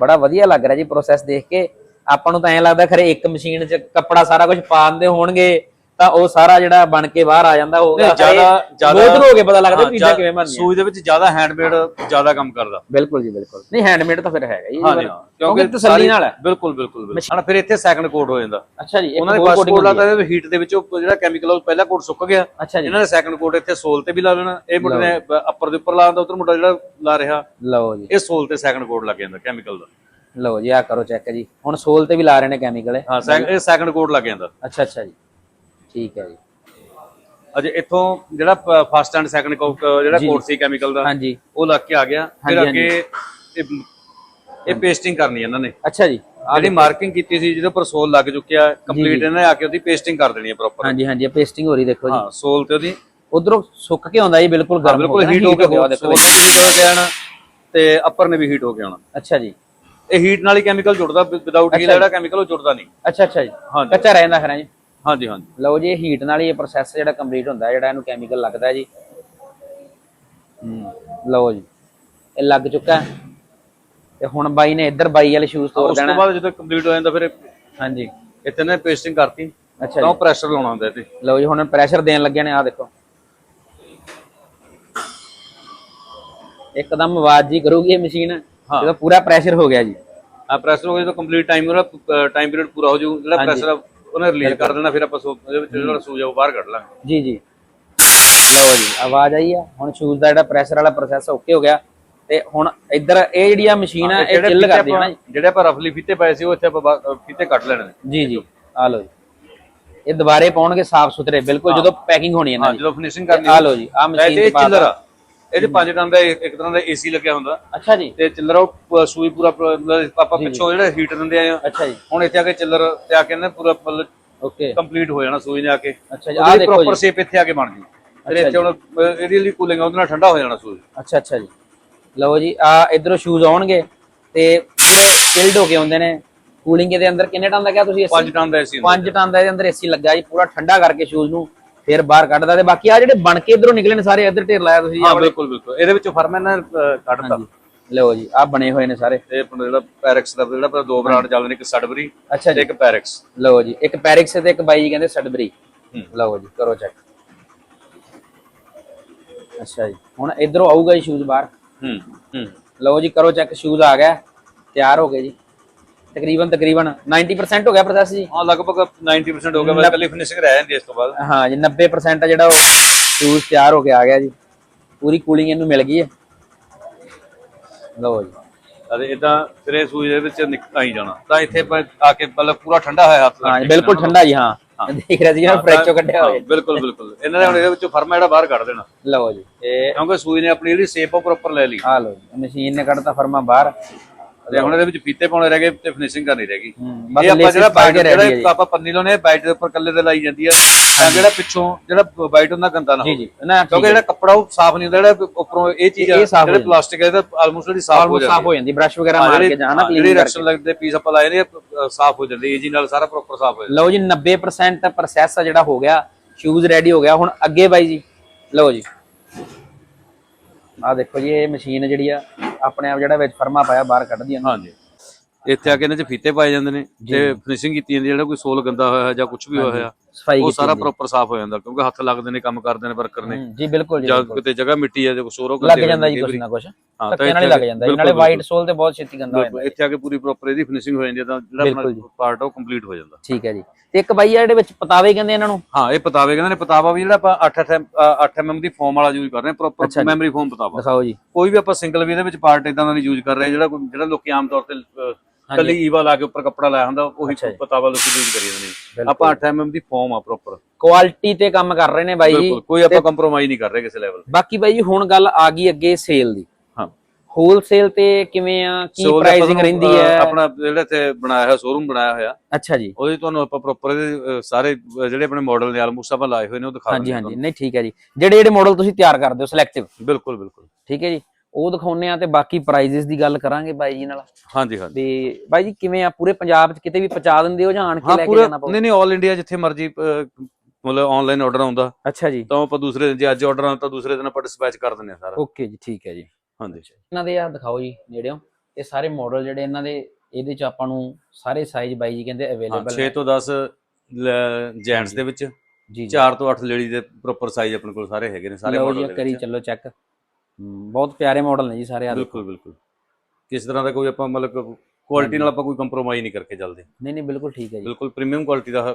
ਬੜਾ ਵਧੀਆ ਲੱਗ ਰਿਹਾ ਜੀ ਪ੍ਰੋਸੈਸ ਦੇਖ ਕੇ। ਆਪਾਂ ਨੂੰ ਤਾਂ ਐਂ ਲੱਗਦਾ ਖਰੇ ਇੱਕ ਮਸ਼ੀਨ 'ਚ ਕੱਪੜਾ ਸਾਰਾ ਕੁਝ ਪਾ ਦਿੰਦੇ ਹੋਣਗੇ ਤਾਂ ਉਹ ਸਾਰਾ ਜਿਹੜਾ ਬਣ ਕੇ ਬਾਹਰ ਆ ਜਾਂਦਾ ਹੋਊਗਾ ਜ਼ਿਆਦਾ ਜ਼ਿਆਦਾ ਹੋ ਕੇ ਪਤਾ ਲੱਗਦਾ ਪੀਜ਼ਾ ਕਿਵੇਂ ਬਣਦੀ ਹੈ। ਸੂਈ ਦੇ ਵਿੱਚ ਜ਼ਿਆਦਾ ਹੈਂਡਮੇਡ ਜ਼ਿਆਦਾ ਕੰਮ ਕਰਦਾ। ਬਿਲਕੁਲ ਜੀ ਬਿਲਕੁਲ। ਨਹੀਂ ਹੈਂਡਮੇਡ ਤਾਂ ਫਿਰ ਹੈਗਾ ਜੀ ਕਿਉਂਕਿ ਤਸੱਲੀ ਨਾਲ ਹੈ। ਬਿਲਕੁਲ ਬਿਲਕੁਲ ਬਿਲਕੁਲ। ਫਿਰ ਇੱਥੇ ਸੈਕੰਡ ਕੋਟ ਹੋ ਜਾਂਦਾ। ਅੱਛਾ ਜੀ ਉਹਨਾਂ ਹੋਰ ਫਸਟ ਕੋਟ। ਲਾਤਾ ਤੇ ਹੀਟ ਦੇ ਵਿੱਚ ਉਹ ਜਿਹੜਾ ਕੈਮੀਕਲ ਉਹ ਪਹਿਲਾ ਕੋਟ ਸੁੱਕ ਗਿਆ। ਇਹਨਾਂ ਨੇ ਸੈਕੰਡ ਕੋਟ ਇੱਥੇ ਸੋਲ ਤੇ ਵੀ ਲਾ ਲੈਣਾ। ਇਹ ਮੁੰਡੇ ਨੇ ਅੱਪਰ ਦੇ ਉੱਪਰ ਲਾ ਦਿੰਦਾ ਉਧਰ ਮੁੰਡਾ ਜਿਹੜਾ ਲਾ ਰਿਹਾ। ਲਓ ਜੀ। ਇਹ ਸੋਲ ਤੇ ਸੈਕੰਡ ਕੋਟ ਲੱਗ ਜਾਂਦਾ ਕੈਮੀਕਲ ਦਾ। ਲਓ ਜੀ ਆ ਕਰੋ ਚੈੱਕ ਜੀ। ਹੁਣ ਸੋਲ ਤੇ ਵੀ ਲਾ ਰਹੇ ਨੇ ਕੈਮੀਕਲ ਹਾਂ ਸੈਕ- ਇਹ ਸੈਕੰਡ ਕੋਟ ਲੱਗ ਜਾਂਦਾ। ਅੱਛਾ ਅੱਛਾ ਜੀ। ਠੀਕ ਹੈ ਜੀ। ਅਜੇ ਇੱਥੋਂ ਜਿਹੜਾ ਫਸਟ ਐਂਡ ਸੈਕੰਡ ਕੋਟ ਜਿਹੜਾ ਕੋਟ ਸੀ ਕੈਮੀਕਲ ਦਾ ਹਾਂਜੀ। ਉਹ ਲੱਗ ਕੇ ਆ ਗਿਆ। ਫਿਰ ਹਾਂਜੀ, ਅੱਗੇ ਇਹ- ਇਹ ਪੇਸਟਿੰਗ ਕਰਨੀ ਇਹਨਾਂ ਨੇ। ਅੱਛਾ ਜੀ। ਜਿਹੜੀ ਮਾਰਕਿੰਗ ਕੀਤੀ ਸੀ ਜਿਹਦੇ ਉੱਪਰ ਸੋਲ ਲੱਗ ਚੁੱਕਿਆ ਕੰਪਲੀਟ ਇਹਨਾਂ ਨੇ ਆ ਕੇ ਉਹਦੀ ਪੇਸਟਿੰਗ ਕਰ ਦੇਣੀ ਹੈ ਪ੍ਰੋਪਰ ਹਾਂਜੀ ਹਾਂਜੀ ਪੇਸਟਿੰਗ ਹੋ ਰਹੀ ਦੇਖੋ ਜੀ। ਹਾਂ ਸੋਲ ਤੇ ਉਹਦੀ ਉਧਰੋਂ ਸੁੱਕ ਕੇ ਆਉਂਦਾ ਜੀ ਬਿਲਕੁਲ ਗਰਮ ਬਿਲਕੁਲ ਗਿਆ, ਹੀਟ ਹੋ ਕੇ ਗਿਆ। ਦੇਖੋ ਸੋਲ ਨੇ ਵੀ ਹੀਟ ਹੋ ਕੇ ਆਣਾ ਤੇ ਅੱਪਰ ਨੇ ਵੀ ਹੀਟ ਹੋ ਕੇ ਆਉਣਾ ਅੱਛਾ ਜੀ। ਇਹ ਹੀਟ ਨਾਲ ਹੀ ਕੈਮੀਕਲ ਜੁੜਦਾ ਵਿਦਆਊਟ ਹੀਟ ਜਿਹੜਾ ਕੈਮੀਕਲ ਉਹ ਜੁੜਦਾ ਨਹੀਂ। ਅੱਛਾ ਅੱਛਾ ਜੀ। ਹਾਂਜੀ। ਕੱਚਾ ਰਹਿੰਦਾ ਖਰਾ ਜੀ? ਹਾਂਜੀ ਹਾਂਜੀ। ਲਓ ਜੀ ਹੀਟ ਨਾਲ ਹੀ ਇਹ ਪ੍ਰੋਸੈਸ ਜਿਹੜਾ ਕੰਪਲੀਟ ਹੁੰਦਾ ਜਿਹੜਾ ਇਹਨੂੰ ਕੈਮੀਕਲ ਲੱਗਦਾ ਜੀ। ਹੂੰ ਲਓ ਜੀ। ਇਹ ਲੱਗ ਚੁੱਕਾ ਹੈ। ਤੇ ਹੁਣ ਬਾਈ ਨੇ ਇੱਧਰ ਬਾਈ ਵਾਲੇ ਸ਼ੂਜ਼ ਤੋੜ ਉਸ ਤੋਂ ਦੇਣਾ। ਬਾਅਦ ਜਦੋਂ ਕੰਪਲੀਟ ਹੋ ਜਾਂਦਾ ਫਿਰ ਹਾਂਜੀ। ਇੱਥੇ ਨੇ ਪੇਸਟਿੰਗ ਕਰਤੀ। ਅੱਛਾ ਤਾਂ ਜੀ। ਪ੍ਰੈਸ਼ਰ ਲਾਉਣਾ ਹੁੰਦਾ ਇਹਦੇ ਲਓ ਜੀ ਹੁਣ ਪ੍ਰੈਸ਼ਰ ਦੇਣ ਲੱਗੇ ਨੇ ਆ ਦੇਖੋ। ਇੱਕਦਮ ਆਵਾਜ਼ ਜੀ ਕਰੂਗੀ ਇਹ ਮਸ਼ੀਨ ਹਾਂ। ਜਦੋਂ ਪੂਰਾ ਪ੍ਰੈਸ਼ਰ ਹੋ ਗਿਆ ਜੀ। ਆ ਪ੍ਰੈਸ਼ਰ ਹੋ ਗਿਆ ਜਦੋਂ ਕੰਪਲੀਟ ਟਾਈਮ ਉਹਦਾ ਟਾਈਮ ਪੀਰੀਅਡ ਪੂਰਾ ਹੋ ਜਾਊ ਜਿਹੜਾ ਪ੍ਰੈਸ਼ਰ ਉਹਨੇ ਰਿਲੀਜ਼ ਕਰ ਦੇਣਾ ਫਿਰ ਆਪਾਂ ਉਹਦੇ ਵਿੱਚ ਜਿਹੜਾ ਸੂਜ ਆ ਉਹ ਬਾਹਰ ਕੱਢ ਲਾਂਗੇ। ਜੀ ਜੀ। ਲਓ ਜੀ ਆਵਾਜ਼ ਆਈ ਆ? ਹੁਣ ਸ਼ੂਜ਼ ਦਾ ਜਿਹੜਾ ਪ੍ਰੈਸ਼ਰ ਵਾਲਾ ਪ੍ਰੋਸੈਸ ਓਕੇ ਹੋ ਗਿਆ। ਤੇ ਹੁਣ ਇੱਧਰ ਇਹ ਜਿਹੜੀ ਆ ਮਸ਼ੀਨ ਆ ਇਹ ਚਿੱਲ ਕਰਦੀ ਹੈ ਨਾ। ਜਿਹੜੇ ਆਪਾਂ ਰਫਲੀ ਫੀਤੇ ਪਏ ਸੀ ਉਹ ਇੱਥੇ ਆਪਾਂ ਫੀਤੇ ਕੱਟ ਲੈਣੇ ਜੀ ਜੀ। ਆ ਲਓ ਜੀ। ਇਹ ਦੁਬਾਰੇ ਪਾਉਣਗੇ ਸਾਫ਼ ਸੁਥਰੇ ਬਿਲਕੁਲ ਜਦੋਂ ਪੈਕਿੰਗ ਹੋਣੀ ਹੈ ਨਾ ਜਦੋਂ ਫਿਨਿਸ਼ਿੰਗ ਕਰਨੀ ਆ ਲਓ ਜੀ ਆ ਮਸ਼ੀਨ ਤੇ ਚਿੱਲਰ ਆ। ਇਹਦੇ ਪੰਜ ਟਨ ਦਾ ਇੱਕ ਤਰ੍ਹਾਂ ਦਾ ਏਸੀ ਲੱਗਿਆ ਹੁੰਦਾ। ਅੱਛਾ ਜੀ। ਤੇ ਚਿੱਲਰ ਉਹ ਸੂਈ ਪੂਰਾ ਆਪਾਂ ਪਿੱਛੋਂ ਜਿਹੜਾ ਹੀਟ ਦਿੰਦੇ ਆ। ਅੱਛਾ ਜੀ। ਹੁਣ ਇੱਥੇ ਆ ਕੇ ਚਿੱਲਰ ਤੇ ਆ ਕੇ ਨਾ ਪੂਰਾ ਓਕੇ ਕੰਪਲੀਟ ਹੋ ਜਾਣਾ ਸੂਈ ਨੇ ਆ ਕੇ। ਅੱਛਾ ਜੀ ਆ ਦੇਖੋ ਪ੍ਰੋਪਰ ਸ਼ੇਪ ਇੱਥੇ ਆ ਕੇ ਬਣ ਗਈ ਫਿਰ ਇੱਥੇ ਹੁਣ ਇਹਦੀ ਜਿਹੜੀ ਕੂਲਿੰਗ ਆ ਉਹਦੇ ਨਾਲ ਠੰਡਾ ਹੋ ਜਾਣਾ ਸੂਈ। ਅੱਛਾ ਅੱਛਾ ਜੀ। ਲਓ ਜੀ ਆ ਇਧਰੋਂ ਸ਼ੂਜ਼ ਆਉਣਗੇ ਤੇ ਪੂਰੇ ਚਿਲਡ ਹੋ ਕੇ ਆਉਂਦੇ ਨੇ? ਕੂਲਿੰਗ ਦੇ ਅੰਦਰ ਕਿੰਨੇ ਟਨ ਦਾ ਕਿਹਾ ਤੁਸੀਂ ਪੰਜ ਟਨ ਦਾ ਏਸੀ 5 ਟਨ ਦਾ ਇਹਦੇ ਅੰਦਰ ਏਸੀ ਲੱਗਾ ਜੀ ਪੂਰਾ ਠੰਡਾ ਕਰਕੇ ਸ਼ੂਜ਼ ਨੂੰ। ਫਿਰ ਬਾਹਰ ਕੱਢਦਾ ਤੇ ਬਾਕੀ ਆ ਜਿਹੜੇ ਬਣ ਕੇ ਇਧਰੋਂ ਨਿਕਲੇ ਨੇ ਸਾਰੇ ਇੱਧਰ ਢੇਰ ਲਾਇਆ ਤੁਸੀਂ ਹਾਂ ਬਿਲਕੁਲ ਬਿਲਕੁਲ। ਇਹਦੇ ਵਿੱਚੋਂ ਫਰਮੈਨ ਨੇ ਅ, ਕੱਢਤਾ। ਲਓ ਜੀ ਆ ਬਣੇ ਹੋਏ ਨੇ ਸਾਰੇ। ਇਹ ਆਪਣਾ ਜਿਹੜਾ ਪੈਰੈਕਸ ਦਾ ਜਿਹੜਾ ਆਪਣਾ ਦੋ ਬ੍ਰਾਂਡ ਚੱਲਦੇ ਨੇ ਇੱਕ ਸਡਬਰੀ ਅੱਛਾ ਤੇ ਜੀ ਇੱਕ ਪੈਰੈਕਸ। ਲਓ ਜੀ ਇੱਕ ਪੈਰਿਕਸ ਤੇ ਇੱਕ ਬਾਈ ਜੀ ਕਹਿੰਦੇ ਸਡਬਰੀ। ਹੂੰ। ਲਓ ਜੀ ਕਰੋ ਚੈੱਕ। ਅੱਛਾ ਜੀ ਹੁਣ ਇਧਰੋਂ ਆਊਗਾ ਜੀ ਸ਼ੂਜ਼ ਬਾਹਰ। ਹੂੰ ਹੂੰ। ਲਓ ਜੀ ਕਰੋ ਚੈੱਕ ਸ਼ੂਜ਼ ਆ ਗਿਆ ਤਿਆਰ ਹੋ ਗਏ ਜੀ। ਤਕਰੀਬਨ ਤਕਰੀਬਨ 90% ਹੋ ਗਿਆ ਪ੍ਰੋਸੈਸ ਜੀ। ਹਾਂ ਲਗਭਗ 90% ਹੋ ਗਿਆ ਬਸ ਕੱਲੀ ਫਿਨਿਸ਼ਿੰਗ ਰਹਿ ਜਾਂਦੀ ਇਸ ਤੋਂ ਬਾਅਦ। ਹਾਂ ਜੀ 90% ਆ ਜਿਹੜਾ ਉਹ ਸ਼ੂਜ਼ ਤਿਆਰ ਹੋ ਕੇ ਆ ਗਿਆ ਜੀ। ਪੂਰੀ ਕੂਲਿੰਗ ਇਹਨੂੰ ਮਿਲ ਗਈ ਹੈ। ਲਓ ਜੀ। ਅਤੇ ਇਦਾਂ ਫਿਰ ਇਹ ਸੂਈ ਦੇ ਵਿੱਚ ਨਿਕਲ ਹੀ ਜਾਣਾ। ਤਾਂ ਇੱਥੇ ਆ ਕੇ ਮਤਲਬ ਪੂਰਾ ਠੰਡਾ ਹੋਇਆ ਹੱਥ ਹਾਂ ਬਿਲਕੁਲ ਠੰਡਾ ਜੀ ਹਾਂ। ਦੇਖ ਰਿਹਾ ਸੀ ਨਾ ਫ੍ਰਿਜੋਂ ਕੱਢਿਆ ਹੋਇਆ। ਬਿਲਕੁਲ ਬਿਲਕੁਲ। ਇਹਨਾਂ ਨੇ ਹੁਣ ਇਹਦੇ ਵਿੱਚੋਂ ਫਰਮਾ ਜਿਹੜਾ ਬਾਹਰ ਕੱਢ ਦੇਣਾ। ਲਓ ਜੀ। ਇਹ ਕਿਉਂਕਿ ਸੂਈ ਨੇ ਆਪਣੀ ਜਿਹੜੀ ਸ਼ੇਪ ਪ੍ਰੋਪਰ ਲੈ ਲਈ। ਆ ਲਓ ਮਸ਼ੀਨ ਨੇ ਕੱਢਤਾ ਫਰਮਾ ਬਾਹਰ। ਤੇ ਹੁਣ ਇਹਦੇ ਵਿੱਚ ਫੀਤੇ ਪਾਉਣੇ ਰਹਿ ਗਏ ਤੇ ਫਿਨਿਸ਼ਿੰਗ ਕਰਨੀ ਰਹਿ ਗਈ। ਇਹ ਆਪਾਂ ਜਿਹੜਾ ਬਾਈਟ ਜੀ। ਜਿਹੜਾ ਆਪਾਂ ਪੰਨੀ ਲਾਉਨੇ ਬਾਈਟ ਦੇ ਉੱਪਰ ਕੱਲੇ ਤੇ ਲਾਈ ਜਾਂਦੀ ਆ ਤਾਂ ਜਿਹੜਾ ਪਿੱਛੋਂ ਜਿਹੜਾ ਬਾਈਟ ਹੁੰਦਾ ਗੰਦਾ ਨਾ ਜੀ ਹੋਵੇ ਜੀ। ਨਾ? ਕਿਉਂਕਿ ਜਿਹੜਾ ਕੱਪੜਾ ਉਹ ਸਾਫ਼ ਨਹੀਂ ਹੁੰਦਾ ਜਿਹੜਾ ਉੱਪਰੋਂ ਇਹ ਚੀਜ਼ ਜਿਹੜੇ ਪਲਾਸਟਿਕ ਹੈ ਇਹਦਾ ਆਲਮੋਸਟ ਜਿਹੜੀ ਸਾਫ਼ ਹੋ ਜਾਂਦੀ ਸਾਫ਼ ਹੋ ਜਾਂਦੀ ਬ੍ਰਸ਼ ਵਗੈਰਾ ਮਾਰ ਕੇ ਜਾਣਾ ਕਲੀਨ ਰਿਐਕਸ਼ਨ ਲੱਗਦੇ ਪੀਸ ਆਪਾਂ ਲਾਏ ਨੇ ਸਾਫ਼ ਹੋ ਜਾਂਦੀ ਈਜੀ ਨਾਲ ਸਾਰਾ ਪ੍ਰੋਪਰ ਸਾਫ਼ ਹੋ ਜਾਂਦਾ। ਲਓ ਜੀ 90% ਪ੍ਰੋਸੈਸ ਆ ਜਿਹੜਾ ਹੋ ਗਿਆ ਸ਼ੂਜ਼ ਰੈਡੀ ਹੋ ਗਿਆ। ਹੁਣ ਅੱਗੇ ਬਾਈ ਜੀ ਲਓ ਜੀ। ਆ ਦੇਖੋ ਜੀ ਇਹ ਮਸ਼ੀਨ ਜਿਹੜੀ ਆ ਆਪਣੇ ਆਪ ਜਿਹੜਾ ਵਿੱਚ ਫਰਮਾ ਪਾਇਆ ਬਾਹਰ ਕੱਢਦੀ ਆ। ਹਾਂਜੀ। ਇੱਥੇ ਆ ਕੇ ਇਹਨਾਂ 'ਚ ਫੀਤੇ ਪਾਏ ਜਾਂਦੇ ਨੇ ਤੇ ਫਿਨਿਸ਼ਿੰਗ ਕੀਤੀ ਜਾਂਦੀ ਹੈ, ਜਿਹੜਾ ਕੋਈ ਸੋਲ ਗੰਦਾ ਹੋਇਆ ਜਾਂ ਕੁਝ ਵੀ ਹੋਇਆ। ਸਫ਼ਾਈ ਉਹ ਸਾਰਾ ਪ੍ਰੋਪਰ ਸਾਫ਼ ਹੋ ਜਾਂਦਾ ਕਿਉਂਕਿ ਹੱਥ ਲੱਗਦੇ ਨੇ ਕੰਮ ਕਰਦੇ ਨੇ ਵਰਕਰ ਨੇ ਜੀ ਬਿਲਕੁਲ ਜੀ ਜਾਂ ਬਿਲਕੁਲ। ਕਿਤੇ ਜਗ੍ਹਾ ਮਿੱਟੀ ਹੈ ਜਾਂ ਕੁਛ ਹੋਰ ਲੱਗ ਜਾਂਦਾ ਜੀ ਕੁਛ। ਨਾ ਕੁਛ। ਹਾਂ, ਧੱਕੇ ਨਾਲ ਲੱਗ ਜਾਂਦਾ ਨਾਲੇ ਵਾਈਟ। ਸੋਲ ਤੇ ਬਹੁਤ ਛੇਤੀ ਗੰਦਾ ਹੋ ਜਾਂਦਾ ਇੱਥੇ ਆ ਕੇ ਪੂਰੀ ਪ੍ਰੋਪਰ ਇਹਦੀ ਫਿਨਿਸ਼ਿੰਗ ਹੋ ਜਾਂਦੀ ਹੈ ਤਾਂ ਜਿਹੜਾ ਪਾਰਟ ਉਹ ਕੰਪਲੀਟ ਹੋ ਜਾਂਦਾ। ਠੀਕ ਹੈ ਜੀ। ਤੇ ਇੱਕ ਬਾਈ ਆ ਜਿਹੜੇ ਵਿੱਚ ਪਤਾਵੇ ਕਹਿੰਦੇ ਇਹਨਾਂ ਨੂੰ? ਹਾਂ ਇਹ ਪਤਾਵੇ ਕਹਿੰਦੇ ਨੇ ਪਤਾਵਾ ਵੀ ਜਿਹੜਾ ਆਪਾਂ 8 8 8 mm ਦੀ ਫੋਮ ਵਾਲਾ ਯੂਜ਼ ਕਰ ਰਹੇ ਹਾਂ ਪ੍ਰੋਪਰ ਮੈਮਰੀ ਫੋਮ ਪਤਾਵਾ। ਦਿਖਾਓ ਜੀ। ਕੋਈ ਵੀ ਆਪਾਂ ਸਿੰਗਲ ਵੀ ਇਹਦੇ ਵਿੱਚ ਪਾਰਟ ਇਦਾਂ ਦਾ ਨਹੀਂ ਯੂਜ਼ ਕਰ ਰਹੇ ਜਿਹੜਾ ਕੋਈ- ਜਿਹੜਾ ਲੋਕੀ ਆਮ ਤੌਰ ਤੇ ਕੱਲੀ ਈਵਾ ਲਾ ਕੇ ਉੱਪਰ ਕੱਪੜਾ ਲਾਇਆ ਹੁੰਦਾ ਉਹੀ ਪਤਾਵਾ ਲੋਕੀ ਯੂਜ਼ ਕਰੀ ਜਾਂਦੇ ਨੇ। ਆਪਾਂ 8 mm ਦੀ ਫੋਮ ਆ ਪ੍ਰੋਪਰ ਕੁਆਲਿਟੀ ਤੇ ਕੰਮ ਕਰ ਰਹੇ ਨੇ ਬਾਈ ਬਿਲਕੁਲ ਕੋਈ ਆਪਾਂ ਕੰਪਰੋਮਾਈਜ਼ ਨਹੀਂ ਕਰ ਰਹੇ ਕਿਸੇ ਲੈਵਲ ਬਾਕੀ ਬਾਈ ਹੁਣ ਗੱਲ ਆ ਗਈ ਅੱਗੇ ਸੇਲ ਦੀ। ਹਾਂ। ਹੋਲਸੇਲ ਤੇ ਕਿਵੇਂ ਆ? ਕੀ ਪ੍ਰਾਈਸਿੰਗ ਰਹਿੰਦੀ ਹੈ? ਆਪਣਾ ਜਿਹੜਾ ਇੱਥੇ ਬਣਾਇਆ ਹੋਇਆ ਸ਼ੋਰੂਮ ਬਣਾਇਆ ਹੋਇਆ ਅੱਛਾ ਜੀ। ਉਹਦੇ ਤੁਹਾਨੂੰ ਆਪਾਂ ਪ੍ਰੋਪਰ ਸਾਰੇ ਜਿਹੜੇ ਆਪਣੇ ਮਾਡਲ ਨੇ ਆਲਮੋਸਟ ਆਪਾਂ ਲਾਏ ਹੋਏ ਨੇ ਉਹ ਦਿਖਾ ਹਾਂਜੀ ਦਿੰਦੇ ਹਾਂਜੀ। ਨਹੀਂ ਠੀਕ ਹੈ ਜੀ। ਜਿਹੜੇ ਜਿਹੜੇ ਮਾਡਲ ਤੁਸੀਂ ਤਿਆਰ ਕਰਦੇ ਹੋ ਸਿਲੈਕਟਿਵ ਹਾਂ। ਬਿਲਕੁਲ ਬਿਲਕੁਲ। ਠੀਕ ਹੈ ਜੀ। ਉਹ ਦਿਖਾਉਨੇ ਆ ਤੇ ਬਾਕੀ ਪ੍ਰਾਈਜ਼ਸ ਦੀ ਗੱਲ ਕਰਾਂਗੇ ਬਾਈ ਜੀ ਨਾਲ। ਹਾਂਜੀ ਹਾਂਜੀ। ਤੇ ਬਾਈ ਜੀ ਕਿਵੇਂ ਆ? ਪੂਰੇ ਪੰਜਾਬ 'ਚ ਕਿਤੇ ਵੀ ਪਹੁੰਚਾ ਦਿੰਦੇ ਹੋ ਜਾਂ ਆਣ ਕੇ ਲੈ ਕੇ ਜਾਣਾ ਪਊ? ਨਹੀਂ ਨਹੀਂ 올 ਇੰਡੀਆ ਜਿੱਥੇ ਮਰਜ਼ੀ ਮਤਲਬ ਆਨਲਾਈਨ ਆਰਡਰ ਆਉਂਦਾ। ਅੱਛਾ ਜੀ। ਤਾਂ ਆਪਾਂ ਦੂਸਰੇ ਦਿਨ ਜੇ ਅੱਜ ਆਰਡਰ ਆਉਂਦਾ ਤਾਂ ਦੂਸਰੇ ਦਿਨ ਆਪਾਂ ਡਿਸਪੈਚ ਕਰ ਦਿੰਦੇ ਆ ਸਾਰਾ। ਓਕੇ ਜੀ ਠੀਕ ਹੈ ਜੀ। ਹਾਂਜੀ। ਇਹਨਾਂ ਦੇ ਆ ਦਿਖਾਓ ਜੀ ਜਿਹੜਿਓ ਇਹ ਸਾਰੇ ਮਾਡਲ ਜਿਹੜੇ ਇਹਨਾਂ ਦੇ ਇਹਦੇ 'ਚ ਆਪਾਂ ਨੂੰ ਸਾਰੇ ਸਾਈਜ਼ ਬਾਈ ਜੀ ਕਹਿੰਦੇ ਅਵੇਲੇਬਲ 6 ਤੋਂ 10 ਜੈਂਟਸ ਦੇ ਵਿੱਚ ਜੀ 4 ਤੋਂ 8 ਲੇਡੀ ਦੇ ਪ੍ਰੋਪਰ ਸਾਈਜ਼ ਆਪਣੇ ਕੋਲ ਸਾਰੇ ਹੈਗੇ ਨੇ ਸਾਰੇ ਮਾਡਲ ਕਰੀ ਚੱਲੋ ਚੈੱਕ ਬਹੁਤ ਪਿਆਰੇ ਮਾਡਲ ਨੇ ਜੀ ਸਾਰੇ ਆ ਬਿਲਕੁਲ ਬਿਲਕੁਲ। ਕਿਸ ਤਰ੍ਹਾਂ ਦਾ ਕੋਈ ਆਪਾਂ ਮਤਲਬ ਕੁਆਲਿਟੀ ਨਾਲ ਆਪਾਂ ਕੋਈ ਕੰਪਰੋਮਾਈਜ਼ ਨਹੀਂ ਕਰਕੇ ਚੱਲਦੇ। ਨਹੀਂ ਨਹੀਂ ਬਿਲਕੁਲ ਠੀਕ ਹੈ ਜੀ। ਬਿਲਕੁਲ ਪ੍ਰੀਮੀਅਮ ਕੁਆਲਿਟੀ ਦਾ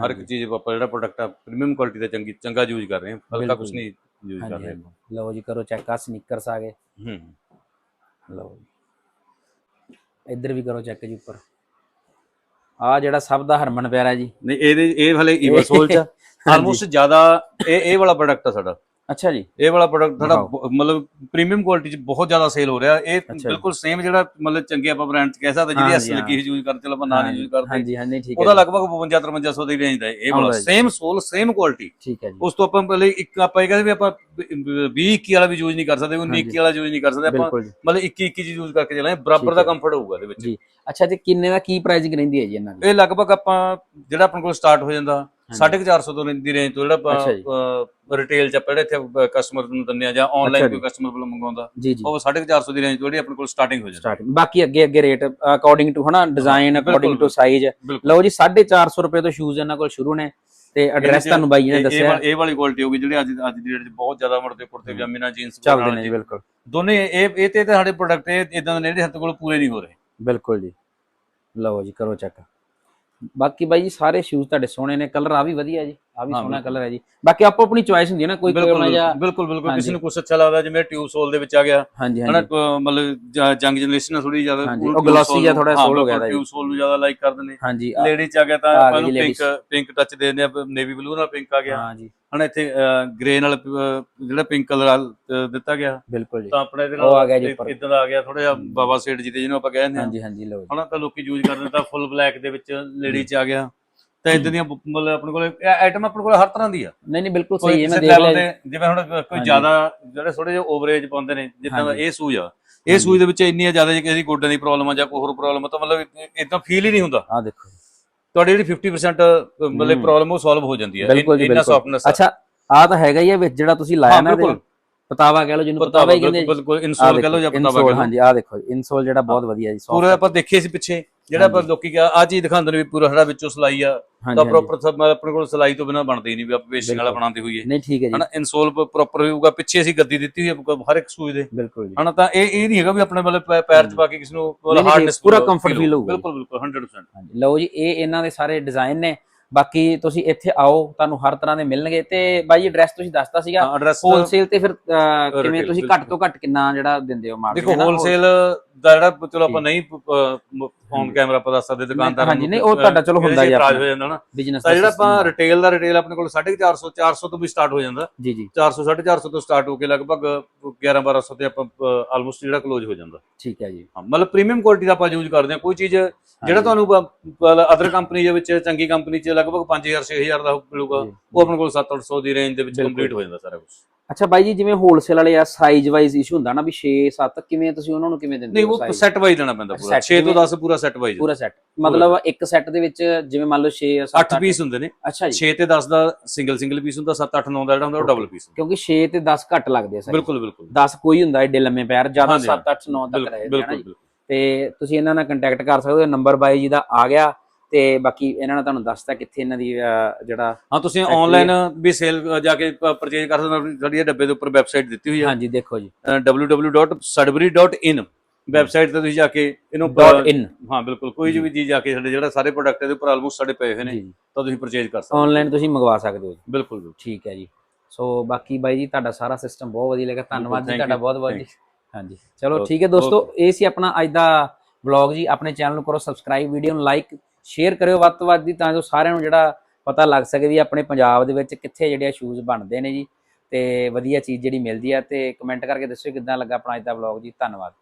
ਹਰ ਇੱਕ ਚੀਜ਼ ਆਪਾਂ ਜਿਹੜਾ ਪ੍ਰੋਡਕਟ ਆ ਪ੍ਰੀਮੀਅਮ ਕੁਆਲਿਟੀ ਦਾ ਚੰਗੀ ਚੰਗਾ ਯੂਜ਼ ਕਰ ਰਹੇ ਹਾਂ। ਹਲਕਾ। ਕੁਝ ਨਹੀਂ ਯੂਜ਼ ਕਰ ਰਹੇ। ਲਓ ਜੀ ਕਰੋ ਚੈੱਕ ਆ ਸਨੀਕਰਸ ਆ ਗਏ। ਹੂੰ। ਲਓ ਜੀ। ਇੱਧਰ ਵੀ ਕਰੋ ਚੈੱਕ ਜੀ ਉੱਪਰ। ਆ ਜਿਹੜਾ ਸਭ ਦਾ ਹਰਮਨ ਪਿਆਰਾ ਜੀ। ਨਹੀਂ ਇਹਦੇ ਇਹ ਵਾਲੇ ਈਵਲ ਸੋਲ ਚ ਆਲਮੋਸਟ ਜ਼ਿਆਦਾ ਇਹ ਇਹ ਵਾਲਾ ਪ੍ਰੋਡਕਟ ਆ ਸਾਡਾ। ਅੱਛਾ ਜੀ। ਇਹ ਵਾਲਾ ਪ੍ਰੋਡਕਟ। ਬ- ਮਤਲਬ ਪ੍ਰੀਮੀਅਮ ਕੁਆਲਿਟੀ ਚ ਬਹੁਤ ਜ਼ਿਆਦਾ ਸੇਲ ਹੋ ਰਿਹਾ। ਇਹ। ਬਿਲਕੁਲ ਸੇਮ ਜਿਹੜਾ ਮਤਲਬ ਚੰਗੇ ਆਪਾਂ ਬ੍ਰਾਂਡ ਚ ਕਹਿ ਸਕਦੇ ਹਾਂਜੀ, ਅਸਲ ਲੱਗੀ ਯੂਜ਼ ਕਰਦੇ ਚਲੋ ਆਪਾਂ ਨਾਂ ਨਹੀਂ ਯੂਜ਼ ਕਰਦੇ। ਹਾਂਜੀ ਹਾਂਜੀ ਠੀਕ ਹੈ ਉਹਦਾ ਲਗਭਗ 52 5300 ਦੀ ਰੇਂਜ ਦਾ ਹੈ। ਇਹ ਵਾਲਾ। ਸੇਮ ਸੋਲ ਸੇਮ ਕੁਆਲਿਟੀ ਠੀਕ ਹੈ ਜੀ। ਉਸ ਤੋਂ ਆਪਾਂ ਪਹਿਲੇ ਇੱਕ ਆਪਾਂ ਇਹ ਕਹਿੰਦੇ ਵੀ ਆਪਾਂ 20 21 ਵਾਲਾ ਵੀ ਯੂਜ਼ ਨਹੀਂ ਕਰ ਸਕਦੇ 19 21 ਵਾਲਾ ਯੂਜ਼ ਨਹੀਂ ਕਰ ਸਕਦੇ। ਆਪਾਂ ਮਤਲਬ 21 21 ਚ ਯੂਜ਼ ਕਰਕੇ ਚੱਲਾਂਗੇ। ਬਰਾਬਰ ਦਾ ਕੰਫਰਟ ਹੋਊਗਾ ਇਹਦੇ ਵਿੱਚ। ਜੀ। ਅੱਛਾ ਤੇ ਕਿੰਨੇ ਦਾ ਕੀ ਪ੍ਰਾਈਸਿੰਗ ਰਹਿੰਦੀ ਹੈ ਜੀ ਇਹਨਾਂ ਦੀ? ਇਹ ਲਗਭਗ ਆਪਾਂ ਜਿਹੜਾ ਆਪਣੇ ਕੋਲ ਸਟਾਰਟ ਹੋ ਜਾਂਦਾ 450 ਤੋਂ ਦੀ ਰੇਂਜ ਤੋਂ ਜਿਹੜਾ ਰਿਟੇਲ ਚ ਆਪਾਂ ਜਿਹੜੇ ਇੱਥੇ ਕਸਟਮਰ ਨੂੰ ਦਿੰਦੇ ਆ ਜਾਂ ਆਨਲਾਈਨ। ਕੋਈ ਕਸਟਮਰ ਵੱਲੋਂ ਮੰਗਵਾਉਂਦਾ ਉਹ 450 ਦੀ ਰੇਂਜ ਤੋਂ ਜਿਹੜੀ ਆਪਣੇ ਕੋਲ ਸਟਾਰਟਿੰਗ ਹੋ ਜਾਂਦੀ ਸਟਾਰਟਿੰਗ ਬਾਕੀ ਅੱਗੇ ਅੱਗੇ ਰੇਟ ਅਕੋਰਡਿੰਗ ਟੂ ਹਨਾ ਡਿਜ਼ਾਈਨ ਅਕੋਰਡਿੰਗ ਟੂ ਸਾਈਜ਼। ਲਓ ਜੀ 450 ਰੁਪਏ ਤੋਂ ਸ਼ੂਜ਼ ਇਹਨਾਂ ਕੋਲ ਸ਼ੁਰੂ ਨੇ ਤੇ ਐਡਰੈਸ ਤੁਹਾਨੂੰ ਬਾਈ ਜੀ ਨੇ ਦੱਸਿਆ ਇਹ ਵਾਲੀ ਕੁਆਲਿਟੀ ਹੋਗੀ ਜਿਹੜੇ ਅੱਜ ਅੱਜ ਦੀ ਡੇਟ 'ਚ ਬਹੁਤ ਜ਼ਿਆਦਾ ਮੁੜਦੇ ਕੁੜਤੇ ਪਜਾਮੇ ਜੀਨਸ ਚੱਲਦੇ ਨੇ ਜੀ ਬਿਲਕੁਲ ਦੋਨੇ ਇਹ ਇਹ ਤੇ ਤਾਂ ਸਾਡੇ ਪ੍ਰੋਡਕਟ ਇਹ ਇਦਾਂ ਦੇ ਨੇ ਜਿਹੜੇ ਹੱਥ ਕੋਲ ਪੂਰੇ ਨਹੀਂ ਹੋ ਰਹੇ ਬਿਲਕੁਲ ਜੀ ਲਓ ਜੀ ਕਰੋ ਚੈੱਕ ਬਾਕੀ ਬਾਈ ਜੀ ਸਾਰੇ ਸ਼ੂਜ਼ ਤੁਹਾਡੇ ਸੋਹਣੇ ਨੇ ਕਲਰ ਆ ਵੀ ਵਧੀਆ ਜੀ ਆ ਵੀ ਸੋਹਣਾ। ਕਲਰ ਹੈ ਜੀ। ਬਾਕੀ ਆਪੋ ਆਪਣੀ ਚੁਆਇਸ ਹੁੰਦੀ ਹੈ ਨਾ ਕੋਈ ਕੋਈ ਜਾਂ ਬਿਲਕੁਲ ਬਿਲਕੁਲ। ਹਾਂਜੀ। ਕਿਸੇ ਨੂੰ ਕੁਝ ਅੱਛਾ ਲੱਗਦਾ ਜਿਵੇਂ ਟਿਊਬ ਸੋਲ ਦੇ ਵਿੱਚ ਆ ਗਿਆ। ਹਾਂਜੀ ਹਨਾ ਹਾਂਜੀ। ਮਤਲਬ ਜੰਗ ਜਨਰੇਸ਼ਨ ਨਾਲ ਥੋੜੀ ਜ਼ਿਆਦਾ। ਹਾਂਜੀ, ਉਹ glossy ਜਿਹਾ ਥੋੜ੍ਹਾ soul ਹੋ ਗਿਆ ਜੀ। ਟਿਊਬ ਸੋਲ ਨੂੰ ਜ਼ਿਆਦਾ ਲਾਈਕ ਕਰਦੇ ਨੇ। ਹਾਂਜੀ ਲੇਡੀ ਚ ਆ ਗਿਆ ਤਾਂ ਆਪਾਂ ਨੂੰ ਜੀ ਪਿੰਕ ਪਿੰਕ ਟੱਚ ਦੇ ਦਿੰਦੇ ਆ ਨੇਵੀ ਬਲੂ ਨਾਲ ਪਿੰਕ ਆ ਗਿਆ। ਹਾਂ ਜੀ। ਹਨਾ ਇੱਥੇ ਗ੍ਰੇ ਨਾਲ ਅਹ, ਜਿਹੜਾ ਪਿੰਕ ਕਲਰ ਦਿੱਤਾ ਗਿਆ। ਬਿਲਕੁਲ ਜੀ। ਤਾਂ ਆਪਣਾ ਇਹਦੇ ਉਹ ਆ ਗਿਆ ਜੀ ਉੱਪਰ। ਇਦਾਂ ਦਾ ਆ ਗਿਆ ਥੋੜਾ ਜਿਹਾ ਬਾਬਾ ਸੇਠ ਜੀ ਤੇ ਜਿਹਨੂੰ ਆਪਾਂ ਕਹਿੰਦੇ ਹਾਂ। ਹਾਂਜੀ ਹਾਂਜੀ ਲਓ ਜੀ। ਹਨਾ ਤਾਂ ਲੋਕੀ ਯੂਜ਼ ਕਰਦੇ ਤਾਂ ਫੁੱਲ ਬਲੈਕ ਦੇ ਵਿੱਚ ਲੇਡੀ ਚ ਆ ਗਿਆ। ਤਾਂ ਇਦਾਂ ਦੀਆਂ ਬ- ਮਤਲਬ ਆਪਣੇ ਕੋਲ ਆਈਟਮ ਆਪਣੇ ਕੋਲ ਹਰ ਤਰ੍ਹਾਂ ਦੀ ਆ। ਨਹੀਂ ਨਹੀਂ ਬਿਲਕੁਲ ਸਹੀ ਹੈ ਮੈਂ ਕਿਸੇ ਦੇਖ ਲਿਆ ਜੀ। ਜਿਵੇਂ ਹੁਣ ਕੋਈ ਹਾਂਜੀ। ਜ਼ਿਆਦਾ ਜਿਹੜੇ ਥੋੜੇ ਜਿਹਾ ਓਵਰੇਜ ਪਾਉਂਦੇ ਨੇ ਜਿੱਦਾਂ ਦਾ ਹਾਂਜੀ। ਇਹ ਸੂਜ ਆ। ਇਹ ਸੂਜ ਦੇ ਵਿੱਚ ਇੰਨੀਆਂ ਜ਼ਿਆਦਾ ਜੇ ਕਿਸੇ ਦੀ ਗੋਡਿਆਂ ਦੀ ਪ੍ਰੋਬਲਮ ਆ ਜਾਂ ਕੋਈ ਹੋਰ ਪ੍ਰੋਬਲਮ ਆ ਤਾਂ ਮਤਲਬ ਇਦਾਂ ਫੀਲ ਹੀ ਨਹੀਂ ਹੁੰਦਾ। ਆਹ ਦੇਖੋ ਜੀ। ਤੁਹਾਡੀ ਜਿਹੜੀ 50% ਮਤਲਬ। ਪ੍ਰੋਬਲਮ ਉਹ ਸੋਲਵ ਹੋ ਜਾਂਦੀ ਹੈ। ਬਿਲਕੁਲ ਜੀ ਇੰਨਾ ਬਿਲਕੁਲ। ਸੌਫਟਨੈਸ ਅੱਛਾ ਆ ਤਾਂ ਹੈਗਾ ਹੀ ਹੈ ਵਿੱਚ ਜਿਹੜਾ ਤੁਸੀਂ ਲਾਇਆ ਹਾਂ ਨਾ ਬਿਲਕੁਲ। ਪਤਾਵਾ ਕਹਿ ਲਓ ਜਿਹਨੂੰ ਪਤਾਵਾ ਹੀ ਕਹਿੰਦੇ। ਬਿਲਕੁਲ ਆਹ ਇਨਸੋਲ ਕਹ ਲਓ ਜਾਂ ਪਤਾਵਾ ਹਾਂਜੀ ਆ ਦੇਖੋ ਇਨਸੋਲ ਜਿਹੜਾ ਬਹੁਤ ਵਧੀਆ ਜੀ ਪੂਰਾ ਆਪਾਂ ਦੇਖੇ ਸੀ ਪਿੱਛੇ ਜਿਹੜਾ ਆਪਾਂ ਹਾਂਜੀ। ਲੋਕੀ ਕਿਹਾ ਆ ਚੀਜ਼ ਦਿਖਾਉਂਦੇ ਨੇ ਵੀ ਪੂਰਾ ਸਾਡਾ ਵਿੱਚੋਂ ਸਲਾਈ ਆ ਤਾਂ। ਪ੍ਰੋਪਰ ਆਪਣੇ ਕੋਲ ਸਲਾਈ ਤੋਂ ਬਿਨਾ ਬਣਦੀ ਨਹੀਂ ਵੀ ਆਪਾਂ ਵੇਸਟਿੰਗ ਵਾਲਾ। ਬਣਾਉਂਦੇ ਹੋਈਏ ਨਹੀਂ ਠੀਕ ਹੈ ਜੀ ਹਨਾ ਇਨਸੋਲ ਪ੍ਰੋਪਰ ਹੋਊਗਾ ਪਿੱਛੇ ਅਸੀਂ ਗੱਦੀ ਦਿੱਤੀ ਹੋਈ ਹੈ ਹਰ ਇੱਕ ਸੂਜ ਦੇ ਬਿਲਕੁਲ ਜੀ ਹਨਾ ਤਾਂ ਇਹ ਇਹ ਨਹੀਂ ਹੈਗਾ ਵੀ ਆਪਣੇ ਮਤਲਬ ਪੈਰ ਚ ਪਾ ਕੇ ਕਿਸੇ ਨੂੰ ਹਾਰਡਨੈਸ ਪੂਰਾ comfort feel ਹੋਊਗਾ। ਬਿਲਕੁਲ ਬਿਲਕੁਲ 100% ਹਾਂਜੀ ਲਓ ਜੀ ਇਹ ਇਹਨਾਂ ਦੇ ਸਾਰੇ ਡਿਜ਼ਾਈਨ ਨੇ ਬਾਕੀ ਤੁਸੀਂ ਇੱਥੇ ਆਓ ਤੁਹਾਨੂੰ ਹਰ ਤਰ੍ਹਾਂ ਦੇ ਮਿਲਣਗੇ। ਤੇ ਬਾਈ ਐਡਰੈਸ ਤੁਸੀਂ ਦੱਸਤਾ ਸੀਗਾ। ਹੋਲਸੇਲ ਤੇ ਫਿਰ ਕਿਵੇਂ ਤੁਸੀਂ। ਘੱਟ ਤੋਂ ਘੱਟ ਕਿੰਨਾ ਜਿਹੜਾ ਦਿੰਦੇ ਹੋ ਮਾਰਕੀਟ ਦੇਖੋ ਹੋਲਸੇਲ ਦਾ ਜਿਹੜਾ ਚਲੋ ਆਪਾਂ ਨਹੀਂ ਫੋਨ ਕੈਮਰਾ ਆਪਾਂ ਦੱਸ ਸਕਦੇ ਦੁਕਾਨਦਾਰਾਂ ਹਾਂਜੀ, ਨਹੀਂ, ਉਹ ਤੁਹਾਡਾ ਚਲੋ ਹੁੰਦਾ ਹੀ ਆਪਣਾ। ਹੋ ਜਾਂਦਾ ਨਾ। ਬਿਜ਼ਨਸ ਜਿਹੜਾ ਆਪਾਂ ਰਿਟੇਲ ਦਾ ਰਿਟੇਲ ਆਪਣੇ ਕੋਲ 450 400 ਤੋਂ ਵੀ ਸਟਾਰਟ ਹੋ ਜਾਂਦਾ। ਜੀ ਜੀ। 400 450 ਤੋਂ ਸਟਾਰਟ ਹੋ ਕੇ ਲਗਭਗ 11 1200 ਤੇ ਆਪਾਂ ਆਲਮੋਸਟ ਜਿਹੜਾ ਕਲੋਜ਼ ਹੋ ਜਾਂਦਾ। ਠੀਕ ਹੈ ਜੀ। ਹਾਂ ਮਤਲਬ ਪ੍ਰੀਮੀਅਮ ਕੁਆਲਿਟੀ ਦਾ ਆਪਾਂ ਯੂਜ਼ ਕਰਦੇ ਹਾਂ। ਕੋਈ ਚੀਜ਼ ਜਿਹੜਾ ਤੁਹਾਨੂੰ ਅਦਰ ਕੰਪਨੀ ਦੇ ਵਿੱਚ ਚੰਗੀ ਕੰਪਨੀ 'ਚ ਲਗਭਗ 5000 6000 ਦਾ ਮਿਲੂਗਾ। ਉਹ ਆਪਣੇ ਕੋਲ 7 800 ਦੀ ਰੇਂਜ ਦੇ ਵਿੱਚ। ਕੰਪਲੀਟ ਹੋ ਜਾਂਦਾ ਸਾਰਾ ਕੁਝ ਅੱਛਾ ਬਾਈ ਜੀ ਜਿਵੇਂ ਹੋਲਸੇਲ ਵਾਲੇ ਆ ਸਾਈਜ਼ ਵਾਈਜ਼ ਇਸ਼ੂ ਹੁੰਦਾ ਨਾ ਵੀ 6 7 ਕਿਵੇਂ ਤੁਸੀਂ ਉਹਨਾਂ ਨੂੰ ਕਿਵੇਂ ਦਿੰਦੇ ਨਹੀਂ ਹੋ ਉਹ size? ਸੈੱਟ ਵਾਈਜ਼ ਲੈਣਾ ਪੈਂਦਾ ਪੂਰਾ। Set 6 ਤੋਂ ਜਿਵੇਂ- 10 ਪੂਰਾ ਸੈੱਟ ਵਾਈਜ਼ ਪੂਰਾ ਸੈੱਟ ਮਤਲਬ ਇੱਕ ਸੈੱਟ ਦੇ ਵਿੱਚ ਜਿਵੇਂ ਮੰਨ ਲਓ 6 7 8 ਪੀਸ ਹੁੰਦੇ ਨੇ। ਅੱਛਾ ਜੀ। 6 ਤੇ 10 ਦਾ ਸਿੰਗਲ ਸਿੰਗਲ ਪੀਸ ਹੁੰਦਾ 7 8 9 ਦਾ ਜਿਹੜਾ ਹੁੰਦਾ ਉਹ ਡਬਲ ਪੀਸ ਕਿਉਂਕਿ 6 ਤੇ 10 ਘੱਟ ਲੱਗਦੇ ਆ size। ਬਿਲਕੁਲ ਬਿਲਕੁਲ। 10 ਕੋਈ ਹੁੰਦਾ ਏਡੇ ਲੰਮੇ ਪੈਰ ਜ਼ਿਆਦਾ ਹਾਂਜੀ, 7 8 9 ਤੱਕ ਰਹੇ ਬਿਲਕੁਲ ਤੇ ਤੁਸੀਂ ਇਹਨਾਂ ਨਾਲ ਕੰਟੈਕਟ ਕਰ ਸਕਦੇ ਹੋ। ਨੰਬਰ ਬਾਈ ਜੀ ਦਾ ਆ ਗਿਆ। ਤੇ ਬਾਕੀ ਇਹਨਾਂ ਨੇ ਤੁਹਾਨੂੰ ਦੱਸਤਾ ਕਿੱਥੇ ਇਹਨਾਂ ਦੀ ਜਿਹੜਾ ਹਾਂ ਤੁਸੀਂ ਆਨਲਾਈਨ ਵੀ ਸੇਲ ਜਾ ਕੇ ਪਰਚੇਜ ਕਰ ਸਕਦੇ ਹੋ। ਸਾਡੀ ਡੱਬੇ ਦੇ ਉੱਪਰ ਵੈਬਸਾਈਟ ਦਿੱਤੀ ਹੋਈ ਹੈ ਹਾਂਜੀ ਦੇਖੋ ਜੀ। www.sudbury.in ਵੈਬਸਾਈਟ ਤੇ ਤੁਸੀਂ ਜਾ ਕੇ ਇਹਨੂੰ ਇਨ ਹਾਂ ਬਿਲਕੁਲ। ਕੋਈ ਵੀ ਚੀਜ਼ ਜਾ ਕੇ ਸਾਡੇ ਜਿਹੜਾ ਸਾਰੇ ਪ੍ਰੋਡਕਟ ਇਹਦੇ ਉੱਪਰ ਆਲਮੋਸਟ ਸਾਡੇ ਪਏ ਹੋਏ ਨੇ ਤਾਂ ਤੁਸੀਂ ਪਰਚੇਜ ਕਰ ਸਕਦੇ ਹੋ। ਆਨਲਾਈਨ ਤੁਸੀਂ ਮੰਗਵਾ ਸਕਦੇ ਹੋ ਜੀ। ਬਿਲਕੁਲ ਠੀਕ ਹੈ ਜੀ। ਸੋ ਬਾਕੀ ਬਾਈ ਜੀ ਤੁਹਾਡਾ ਸਾਰਾ ਸਿਸਟਮ ਬਹੁਤ ਵਧੀਆ ਲੱਗਾ। ਧੰਨਵਾਦ ਜੀ ਤੁਹਾਡਾ ਬਹੁਤ ਬਹੁਤ ਜੀ। ਹਾਂਜੀ। ਚਲੋ ਠੀਕ ਹੈ ਦੋਸਤੋ ਇਹ ਸੀ ਆਪਣਾ ਅੱਜ ਦਾ ਵਲੌਗ ਜੀ। ਆਪਣੇ ਚੈਨਲ ਨੂੰ ਕਰੋ ਸਬਸਕ੍ਰਾਈਬ ਵੀਡੀਓ ਨੂੰ ਲਾਈਕ ਸ਼ੇਅਰ ਕਰਿਓ ਵੱਧ ਤੋਂ ਵੱਧ ਦੀ ਤਾਂ ਜੋ ਸਾਰਿਆਂ ਨੂੰ ਜਿਹੜਾ ਪਤਾ ਲੱਗ ਸਕੇ ਵੀ ਆਪਣੇ ਪੰਜਾਬ ਦੇ ਵਿੱਚ ਕਿੱਥੇ ਜਿਹੜੇ ਆ ਸ਼ੂਜ਼ ਬਣਦੇ ਨੇ ਜੀ, ਤੇ ਵਧੀਆ ਚੀਜ਼ ਜਿਹੜੀ ਮਿਲਦੀ ਆ, ਤੇ ਕਮੈਂਟ ਕਰਕੇ ਦੱਸਿਓ ਕਿੱਦਾਂ ਲੱਗਾ ਆਪਣਾ ਅੱਜ ਦਾ ਵਲੌਗ ਜੀ, ਧੰਨਵਾਦ।